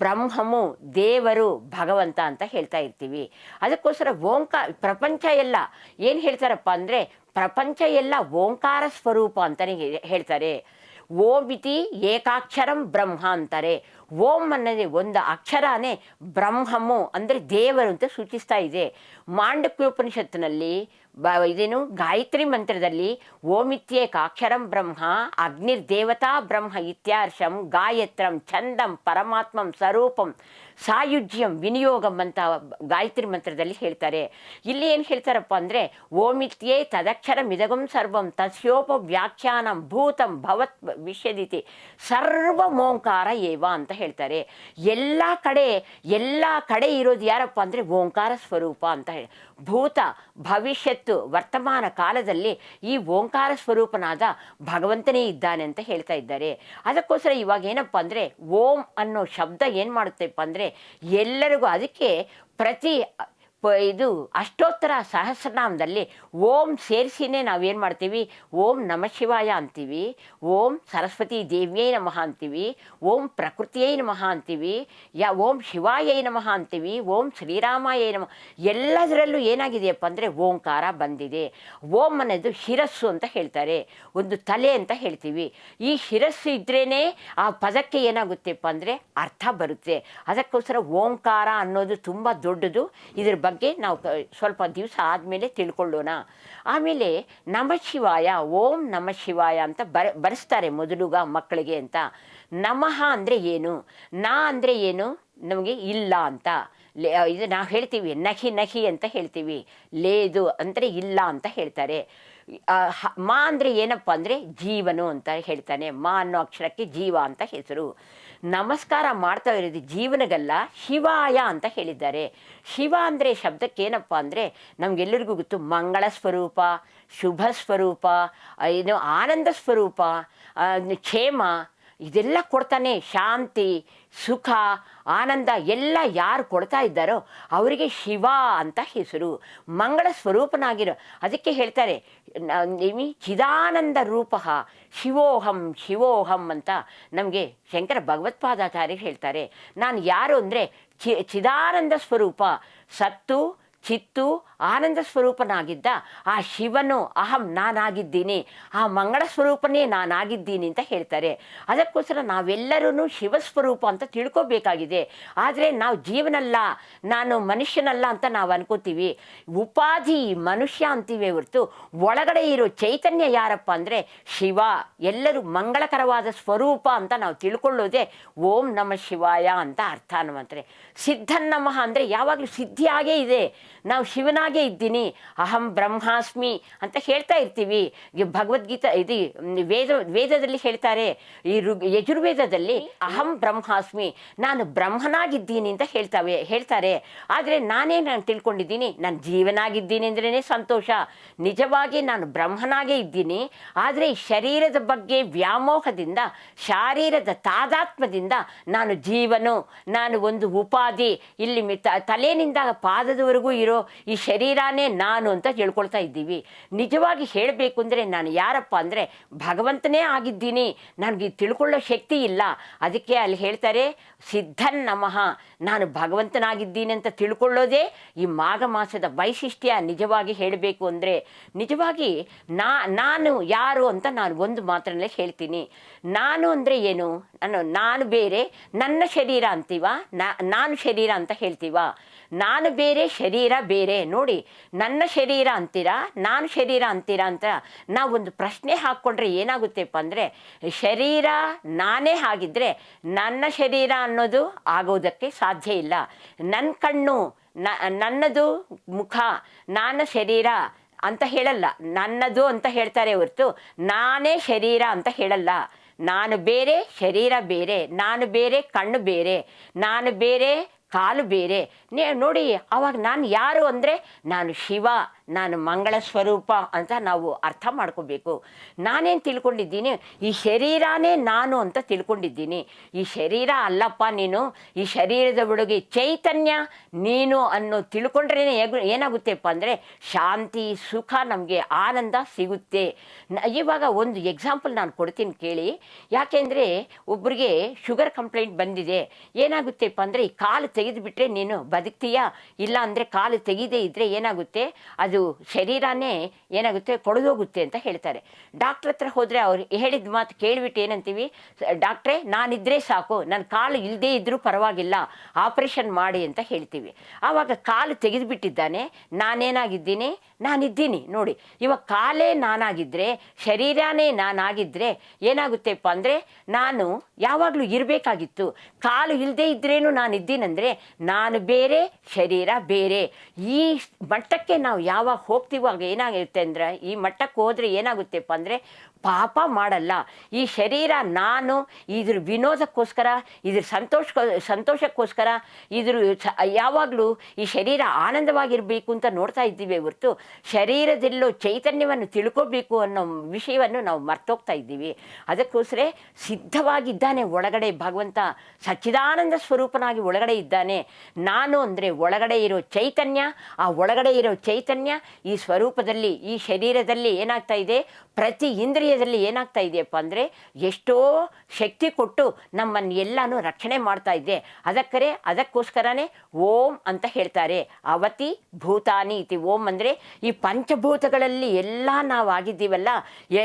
ಬ್ರಹ್ಮಮು ದೇವರು ಭಗವಂತ ಅಂತ ಹೇಳ್ತಾ ಇರ್ತೀವಿ. ಅದಕ್ಕೋಸ್ಕರ ಓಂಕಾರ ಪ್ರಪಂಚ ಎಲ್ಲ ಏನು ಹೇಳ್ತಾರಪ್ಪ ಅಂದರೆ ಪ್ರಪಂಚ ಎಲ್ಲ ಓಂಕಾರ ಸ್ವರೂಪ ಅಂತಲೇ ಹೇಳ್ತಾರೆ. ಓಂ ಇತಿ ಏಕಾಕ್ಷರಂ ಬ್ರಹ್ಮ ಅಂತಾರೆ. ಓಂ ಅನ್ನೋದೇ ಒಂದು ಅಕ್ಷರನೇ ಬ್ರಹ್ಮಮು ಅಂದರೆ ದೇವರು ಅಂತ ಸೂಚಿಸ್ತಾ ಇದೆ. ಮಾಂಡಕ್ಯೋಪನಿಷತ್ತಿನಲ್ಲಿ ಬ, ಇದೇನು ಗಾಯತ್ರಿ ಮಂತ್ರದಲ್ಲಿ ಓಮಿತ್ಯೇಕಾಕ್ಷರಂ ಬ್ರಹ್ಮ, ಅಗ್ನಿರ್ದೇವತಾ ಬ್ರಹ್ಮ ಇತ್ಯಾರ್ಷಂ ಗಾಯತ್ರಂ ಛಂದಂ ಪರಮಾತ್ಮಂ ಸ್ವರೂಪಂ ಸಾಯುಜ್ಯಂ, ವಿನಿಯೋಗಂ ಅಂತ ಗಾಯತ್ರಿ ಮಂತ್ರದಲ್ಲಿ ಹೇಳ್ತಾರೆ. ಇಲ್ಲಿ ಏನು ಹೇಳ್ತಾರಪ್ಪ ಅಂದರೆ, ಓಮಿತ್ಯೇ ತದಕ್ಷರ ಮಿದಗಂ ಸರ್ವಂ ತಸ್ಯೋಪ ವ್ಯಾಖ್ಯಾನಂ ಭೂತಂ ಭವತ್ ವಿಷ್ಯದಿತಿ. ಸರ್ವ ಓಂಕಾರ ಏವ ಅಂತ ಹೇಳ್ತಾರೆ. ಎಲ್ಲ ಕಡೆ ಎಲ್ಲ ಕಡೆ ಇರೋದು ಯಾರಪ್ಪ ಅಂದರೆ ಓಂಕಾರ ಸ್ವರೂಪ ಅಂತ ಹೇಳಿ ಭೂತ ಭವಿಷ್ಯತ್ತು ವರ್ತಮಾನ ಕಾಲದಲ್ಲಿ ಈ ಓಂಕಾರ ಸ್ವರೂಪನಾದ ಭಗವಂತನೇ ಇದ್ದಾನೆ ಅಂತ ಹೇಳ್ತಾ ಇದ್ದಾರೆ. ಅದಕ್ಕೋಸ್ಕರ ಇವಾಗ ಏನಪ್ಪ ಅಂದರೆ ಓಂ ಅನ್ನೋ ಶಬ್ದ ಏನು ಮಾಡುತ್ತೆಪ್ಪ ಅಂದರೆ ಎಲ್ಲರಿಗೂ, ಅದಕ್ಕೆ ಪ್ರತಿ ಪ- ಇದು ಅಷ್ಟೋತ್ತರ ಸಹಸ್ರನಾಮದಲ್ಲಿ ಓಂ ಸೇರಿಸಿನೇ ನಾವೇನು ಮಾಡ್ತೀವಿ? ಓಂ ನಮ ಶಿವಾಯ ಅಂತೀವಿ. ಓಂ ಸರಸ್ವತಿ ದೇವಿಯೇ ನಮಃ ಅಂತೀವಿ. ಓಂ ಪ್ರಕೃತಿಯೇ ನಮಃ ಅಂತೀವಿ. ಯಾ, ಓಂ ಶಿವಾಯೈ ನಮಃ ಅಂತೀವಿ. ಓಂ ಶ್ರೀರಾಮಾಯೈ ನಮಃ. ಎಲ್ಲದರಲ್ಲೂ ಏನಾಗಿದೆಯಪ್ಪ ಅಂದರೆ ಓಂಕಾರ ಬಂದಿದೆ. ಓಂ ಅನ್ನೋದು ಶಿರಸ್ಸು ಅಂತ ಹೇಳ್ತಾರೆ. ಒಂದು ತಲೆ ಅಂತ ಹೇಳ್ತೀವಿ. ಈ ಶಿರಸ್ಸು ಇದ್ರೇ ಆ ಪದಕ್ಕೆ ಏನಾಗುತ್ತೆಪ್ಪ ಅಂದರೆ ಅರ್ಥ ಬರುತ್ತೆ. ಅದಕ್ಕೋಸ್ಕರ ಓಂಕಾರ ಅನ್ನೋದು ತುಂಬ ದೊಡ್ಡದು. ಇದ್ರ ಬಗ್ಗೆ ನಾವು ಸ್ವಲ್ಪ ದಿವಸ ಆದಮೇಲೆ ತಿಳ್ಕೊಳ್ಳೋಣ. ಆಮೇಲೆ ನಮ ಶಿವಾಯ, ಓಂ ನಮ ಶಿವಾಯ ಅಂತ ಬರ, ಬರೆಸ್ತಾರೆ ಮೊದಲುಗ ಮಕ್ಕಳಿಗೆ ಅಂತ. ನಮಃ ಅಂದರೆ ಏನು? ನಾ ಅಂದರೆ ಏನು? ನಮಗೆ ಇಲ್ಲ ಅಂತ. ಇದು ನಾವು ಹೇಳ್ತೀವಿ, ನಹಿ ನಹಿ ಅಂತ ಹೇಳ್ತೀವಿ. ಲೇದು ಅಂದರೆ ಇಲ್ಲ ಅಂತ ಹೇಳ್ತಾರೆ. ಮಾ ಅಂದರೆ ಏನಪ್ಪ ಅಂದರೆ ಜೀವನು ಅಂತ ಹೇಳ್ತಾನೆ. ಮಾ ಅನ್ನೋ ಅಕ್ಷರಕ್ಕೆ ಜೀವ ಅಂತ ಹೆಸರು. ನಮಸ್ಕಾರ ಮಾಡ್ತಾ ಇರೋದು ಜೀವನಗಲ್ಲ, ಶಿವಾಯ ಅಂತ ಹೇಳಿದ್ದಾರೆ. ಶಿವ ಅಂದರೆ ಶಬ್ದಕ್ಕೇನಪ್ಪ ಅಂದರೆ ನಮಗೆಲ್ಲರಿಗೂ ಗೊತ್ತು, ಮಂಗಳ ಸ್ವರೂಪ, ಶುಭ ಸ್ವರೂಪ ಏನು ಆನಂದ ಸ್ವರೂಪ ಕ್ಷೇಮ, ಇದೆಲ್ಲ ಕೊಡ್ತಾನೆ, ಶಾಂತಿ ಸುಖ, ಆನಂದ ಎಲ್ಲ ಯಾರು ಕೊಡ್ತಾ ಇದ್ದಾರೋ ಅವರಿಗೆ ಶಿವ ಅಂತ ಹೆಸರು. ಮಂಗಳ ಸ್ವರೂಪನಾಗಿರೋ ಅದಕ್ಕೆ ಹೇಳ್ತಾರೆ ಚಿದಾನಂದ ರೂಪ, ಶಿವೋಹಂ ಶಿವೋಹಂ ಅಂತ ನಮಗೆ ಶಂಕರ ಭಗವತ್ಪಾದಾಚಾರ್ಯರು ಹೇಳ್ತಾರೆ. ನಾನು ಯಾರು ಅಂದರೆ ಚಿ ಚಿದಾನಂದ ಸ್ವರೂಪ, ಸತ್ತು ಚಿತ್ತು ಆನಂದ ಸ್ವರೂಪನಾಗಿದ್ದ ಆ ಶಿವನು ಅಹಂ ನಾನಾಗಿದ್ದೀನಿ, ಆ ಮಂಗಳ ಸ್ವರೂಪನೇ ನಾನಾಗಿದ್ದೀನಿ ಅಂತ ಹೇಳ್ತಾರೆ. ಅದಕ್ಕೋಸ್ಕರ ನಾವೆಲ್ಲರೂ ಶಿವಸ್ವರೂಪ ಅಂತ ತಿಳ್ಕೊಬೇಕಾಗಿದೆ. ಆದರೆ ನಾವು ಜೀವನಲ್ಲ, ನಾನು ಮನುಷ್ಯನಲ್ಲ ಅಂತ ನಾವು ಅನ್ಕೋತೀವಿ. ಉಪಾಧಿ ಮನುಷ್ಯ ಅಂತೀವಿ ಹೊರತು ಒಳಗಡೆ ಇರೋ ಚೈತನ್ಯ ಯಾರಪ್ಪ ಅಂದರೆ ಶಿವ. ಎಲ್ಲರೂ ಮಂಗಳಕರವಾದ ಸ್ವರೂಪ ಅಂತ ನಾವು ತಿಳ್ಕೊಳ್ಳೋದೇ ಓಂ ನಮ ಶಿವಾಯ ಅಂತ ಅರ್ಥ ಅನ್ನುವಂತಾರೆ ಸಿದ್ಧ ನಮಃ ಅಂದರೆ ಯಾವಾಗಲೂ ಸಿದ್ಧಿಯಾಗೇ ಇದೆ. ನಾವು ಶಿವನಾಗೆ ಇದ್ದೀನಿ, ಅಹಂ ಬ್ರಹ್ಮಾಸ್ಮಿ ಅಂತ ಹೇಳ್ತಾ ಇರ್ತೀವಿ. ಭಗವದ್ಗೀತ, ಇದು ವೇದ, ವೇದದಲ್ಲಿ ಹೇಳ್ತಾರೆ. ಈ ಋಗ್, ಯಜುರ್ವೇದದಲ್ಲಿ ಅಹಂ ಬ್ರಹ್ಮಾಸ್ಮಿ, ನಾನು ಬ್ರಹ್ಮನಾಗಿದ್ದೀನಿ ಅಂತ ಹೇಳ್ತಾವೆ, ಹೇಳ್ತಾರೆ. ಆದರೆ ನಾನೇ ನಾನು ತಿಳ್ಕೊಂಡಿದ್ದೀನಿ, ನಾನು ಜೀವನಾಗಿದ್ದೀನಿ ಅಂದ್ರೇ ಸಂತೋಷ. ನಿಜವಾಗಿ ನಾನು ಬ್ರಹ್ಮನಾಗೇ ಇದ್ದೀನಿ, ಆದರೆ ಈ ಶರೀರದ ಬಗ್ಗೆ ವ್ಯಾಮೋಹದಿಂದ, ಶಾರೀರದ ತಾದಾತ್ಮದಿಂದ ನಾನು ಜೀವನು, ನಾನು ಒಂದು ಉಪಾಧಿ. ಇಲ್ಲಿ ತಲೆನಿಂದ ಪಾದದವರೆಗೂ ಇರೋ ಈ ಶರೀರನೇ ನಾನು ಅಂತ ಹೇಳ್ಕೊಳ್ತಾ ಇದ್ದೀವಿ. ನಿಜವಾಗಿ ಹೇಳಬೇಕು ಅಂದರೆ ನಾನು ಯಾರಪ್ಪ ಅಂದರೆ ಭಗವಂತನೇ ಆಗಿದ್ದೀನಿ. ನನಗೆ ತಿಳ್ಕೊಳ್ಳೋ ಶಕ್ತಿ ಇಲ್ಲ. ಅದಕ್ಕೆ ಅಲ್ಲಿ ಹೇಳ್ತಾರೆ, ಸಿದ್ಧನ್ ನಮಃ. ನಾನು ಭಗವಂತನಾಗಿದ್ದೀನಿ ಅಂತ ತಿಳ್ಕೊಳ್ಳೋದೇ ಈ ಮಾಘ ಮಾಸದ ವೈಶಿಷ್ಟ್ಯ ನಿಜವಾಗಿ ಹೇಳಬೇಕು ಅಂದರೆ. ನಿಜವಾಗಿ ನಾ, ನಾನು ಯಾರು ಅಂತ ನಾನು ಒಂದು ಮಾತ್ರನಲ್ಲೇ ಹೇಳ್ತೀನಿ. ನಾನು ಅಂದರೆ ಏನು? ನಾನು ನಾನು ಬೇರೆ, ನನ್ನ ಶರೀರ ಅಂತೀವ? ನಾನು ಶರೀರ ಅಂತ ಹೇಳ್ತೀವ? ನಾನು ಬೇರೆ, ಶರೀರ ಬೇರೆ. ನೋಡಿ, ನನ್ನ ಶರೀರ ಅಂತೀರಾ? ನಾನು ಶರೀರ ಅಂತೀರಾ ಅಂತ ನಾವೊಂದು ಪ್ರಶ್ನೆ ಹಾಕ್ಕೊಂಡ್ರೆ ಏನಾಗುತ್ತೆಪ್ಪ ಅಂದರೆ, ಶರೀರ ನಾನೇ ಆಗಿದ್ದರೆ ನನ್ನ ಶರೀರ ಅನ್ನೋದು ಆಗೋದಕ್ಕೆ ಸಾಧ್ಯ ಇಲ್ಲ. ನನ್ನ ಕಣ್ಣು ನನ್ನದು ಮುಖ ನನ್ನ ಶರೀರ ಅಂತ ಹೇಳಲ್ಲ. ನನ್ನದು ಅಂತ ಹೇಳ್ತಾರೆ ಹೊರತು ನಾನೇ ಶರೀರ ಅಂತ ಹೇಳಲ್ಲ. ನಾನು ಬೇರೆ, ಶರೀರ ಬೇರೆ, ನಾನು ಬೇರೆ, ಕಣ್ಣು ಬೇರೆ, ನಾನು ಬೇರೆ, ಕಾಲು ಬೇರೆ. ನೇ, ನೋಡಿ, ಅವಾಗ ನಾನು ಯಾರು ಅಂದರೆ ನಾನು ಶಿವ. ನಾನು ಮಂಗಳ ಸ್ವರೂಪ ಅಂತ ನಾವು ಅರ್ಥ ಮಾಡ್ಕೋಬೇಕು. ನಾನೇನು ತಿಳ್ಕೊಂಡಿದ್ದೀನಿ? ಈ ಶರೀರನೇ ನಾನು ಅಂತ ತಿಳ್ಕೊಂಡಿದ್ದೀನಿ. ಈ ಶರೀರ ಅಲ್ಲಪ್ಪ ನೀನು. ಈ ಶರೀರದ ಒಳಗೆ ಚೈತನ್ಯ ನೀನು ಅನ್ನೋ ತಿಳ್ಕೊಂಡ್ರೇ ಏನಾಗುತ್ತೆಪ್ಪ ಅಂದರೆ ಶಾಂತಿ, ಸುಖ ನಮಗೆ ಆನಂದ ಸಿಗುತ್ತೆ. ಇವಾಗ ಒಂದು ಎಕ್ಸಾಂಪಲ್ ನಾನು ಕೊಡ್ತೀನಿ ಕೇಳಿ. ಯಾಕೆಂದರೆ ಒಬ್ಬರಿಗೆ ಶುಗರ್ ಕಂಪ್ಲೇಂಟ್ ಬಂದಿದೆ. ಏನಾಗುತ್ತೆಪ್ಪ ಅಂದರೆ ಈ ಕಾಲು ತೆಗೆದುಬಿಟ್ರೆ ನೀನು ಬದುಕ್ತೀಯಾ? ಇಲ್ಲ ಅಂದರೆ ಕಾಲು ತೆಗೆದೇ ಇದ್ದರೆ ಏನಾಗುತ್ತೆ? ಅದು ಶರೀರನೇ ಏನಾಗುತ್ತೆ ಕೊಳೆದೋಗುತ್ತೆ ಅಂತ ಹೇಳ್ತಾರೆ. ಡಾಕ್ಟ್ರ್ ಹತ್ರ ಹೋದರೆ ಅವ್ರು ಹೇಳಿದ ಮಾತು ಕೇಳಿಬಿಟ್ಟು ಏನಂತೀವಿ, ಡಾಕ್ಟ್ರೇ, ನಾನಿದ್ರೆ ಸಾಕು ನನ್ನ ಕಾಲು ಇಲ್ಲದೇ ಇದ್ದರೂ ಪರವಾಗಿಲ್ಲ, ಆಪರೇಷನ್ ಮಾಡಿ ಅಂತ ಹೇಳ್ತೀವಿ. ಆವಾಗ ಕಾಲು ತೆಗೆದುಬಿಟ್ಟಿದ್ದಾನೆ, ನಾನೇನಾಗಿದ್ದೀನಿ ನಾನಿದ್ದೀನಿ, ನೋಡಿ. ಇವಾಗ ಕಾಲೇ ನಾನಾಗಿದ್ದರೆ ಶರೀರನೇ ನಾನಾಗಿದ್ದರೆ ಏನಾಗುತ್ತೆಪ್ಪ ಅಂದರೆ, ನಾನು ಯಾವಾಗಲೂ ಇರಬೇಕಾಗಿತ್ತು. ಕಾಲು ಇಲ್ಲದೇ ಇದ್ರೇನು ನಾನು ಇದ್ದೀನಂದರೆ ನಾನು ಬೇರೆ, ಶರೀರ ಬೇರೆ. ಈ ಮಟ್ಟಕ್ಕೆ ನಾವು ಯಾವಾಗ ಹೋಗ್ತೀವೋ, ಆಗ ಏನಾಗಿರುತ್ತೆ ಅಂದರೆ, ಈ ಮಟ್ಟಕ್ಕೆ ಹೋದರೆ ಏನಾಗುತ್ತೆಪ್ಪ ಅಂದರೆ ಪಾಪ ಮಾಡಲ್ಲ. ಈ ಶರೀರ ನಾನು, ಇದ್ರ ವಿನೋದಕ್ಕೋಸ್ಕರ, ಇದ್ರ ಸಂತೋಷ ಸಂತೋಷಕ್ಕೋಸ್ಕರ, ಇದ್ರ ಯಾವಾಗಲೂ ಈ ಶರೀರ ಆನಂದವಾಗಿರಬೇಕು ಅಂತ ನೋಡ್ತಾ ಇದ್ದೀವಿ ಹೊರತು. ಶರೀರದಲ್ಲೂ ಚೈತನ್ಯವನ್ನು ತಿಳ್ಕೋಬೇಕು ಅನ್ನೋ ವಿಷಯವನ್ನು ನಾವು ಮರ್ತೋಗ್ತಾ ಇದ್ದೀವಿ. ಅದಕ್ಕೋಸ್ಕರ ಸಿದ್ಧವಾಗಿದ್ದಾನೆ ಒಳಗಡೆ ಭಗವಂತ. ಸಚ್ಚಿದಾನಂದ ಸ್ವರೂಪನಾಗಿ ಒಳಗಡೆ ಇದ್ದಾನೆ. ನಾನು ಅಂದರೆ ಒಳಗಡೆ ಇರೋ ಚೈತನ್ಯ, ಆ ಒಳಗಡೆ ಇರೋ ಚೈತನ್ಯ ಈ ಸ್ವರೂಪದಲ್ಲಿ, ಈ ಶರೀರದಲ್ಲಿ ಏನಾಗ್ತಾ ಇದೆ? ಪ್ರತಿ ಇಂದ್ರಿಯದಲ್ಲಿ ಏನಾಗ್ತಾ ಇದೆಯಪ್ಪ ಅಂದರೆ ಎಷ್ಟೋ ಶಕ್ತಿ ಕೊಟ್ಟು ನಮ್ಮನ್ನು ಎಲ್ಲನೂ ರಕ್ಷಣೆ ಮಾಡ್ತಾ ಇದೆ. ಅದಕ್ಕರೆ ಅದಕ್ಕೋಸ್ಕರನೇ ಓಂ ಅಂತ ಹೇಳ್ತಾರೆ. ಅವತಿ ಭೂತಾನಿ ಇತಿ. ಓಂ ಅಂದರೆ ಈ ಪಂಚಭೂತಗಳಲ್ಲಿ ಎಲ್ಲ ನಾವು ಆಗಿದ್ದೀವಲ್ಲ,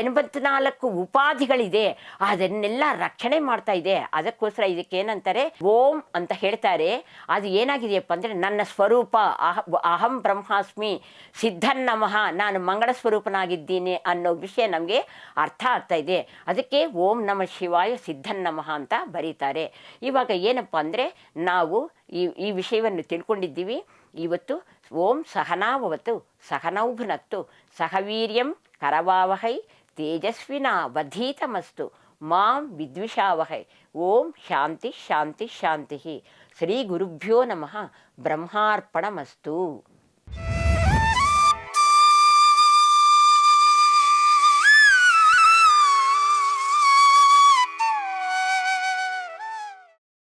ಎಂಬತ್ನಾಲ್ಕು ಉಪಾಧಿಗಳಿದೆ. ಅದನ್ನೆಲ್ಲ ರಕ್ಷಣೆ ಮಾಡ್ತಾ ಇದೆ. ಅದಕ್ಕೋಸ್ಕರ ಇದಕ್ಕೆ ಏನಂತಾರೆ? ಓಂ ಅಂತ ಹೇಳ್ತಾರೆ. ಅದು ಏನಾಗಿದೆಯಪ್ಪ ಅಂದರೆ ನನ್ನ ಸ್ವರೂಪ. ಅಹ, ಅಹಂ ಬ್ರಹ್ಮಾಸ್ಮಿ. ಸಿದ್ಧನ್ ನಮಃ. ನಾನು ಮಂಗಳ ಸ್ವರೂಪನಾಗಿದ್ದೀನಿ ಅನ್ನೋ ವಿಷಯ ನಮಗೆ ಅರ್ಥ ಆಗ್ತಾ ಇದೆ. ಅದಕ್ಕೆ ಓಂ ನಮ ಶಿವಾಯ ಸಿದ್ಧನ್ ನಮಃ ಅಂತ ಬರೀತಾರೆ. ಇವಾಗ ಏನಪ್ಪ ಅಂದರೆ ನಾವು ಈ ಈ ವಿಷಯವನ್ನು ತಿಳ್ಕೊಂಡಿದ್ದೀವಿ. ಇವತ್ತು ಓಂ ಸಹನಾವವತು ಸಹನೌಭುನತ್ತು ಸಹವೀರ್ಯಂ ಕರವಾವಹೈ, ತೇಜಸ್ವಿನ ವಧೀತಮಸ್ತು, ಮಾಂ ವಿದ್ವಿಷಾವಹೈ, ಓಂ ಶಾಂತಿ ಶಾಂತಿ ಶಾಂತಿ ಶ್ರೀ ಗುರುಭ್ಯೋ ನಮಃ, ಬ್ರಹ್ಮಾರ್ಪಣಮಸ್ತು.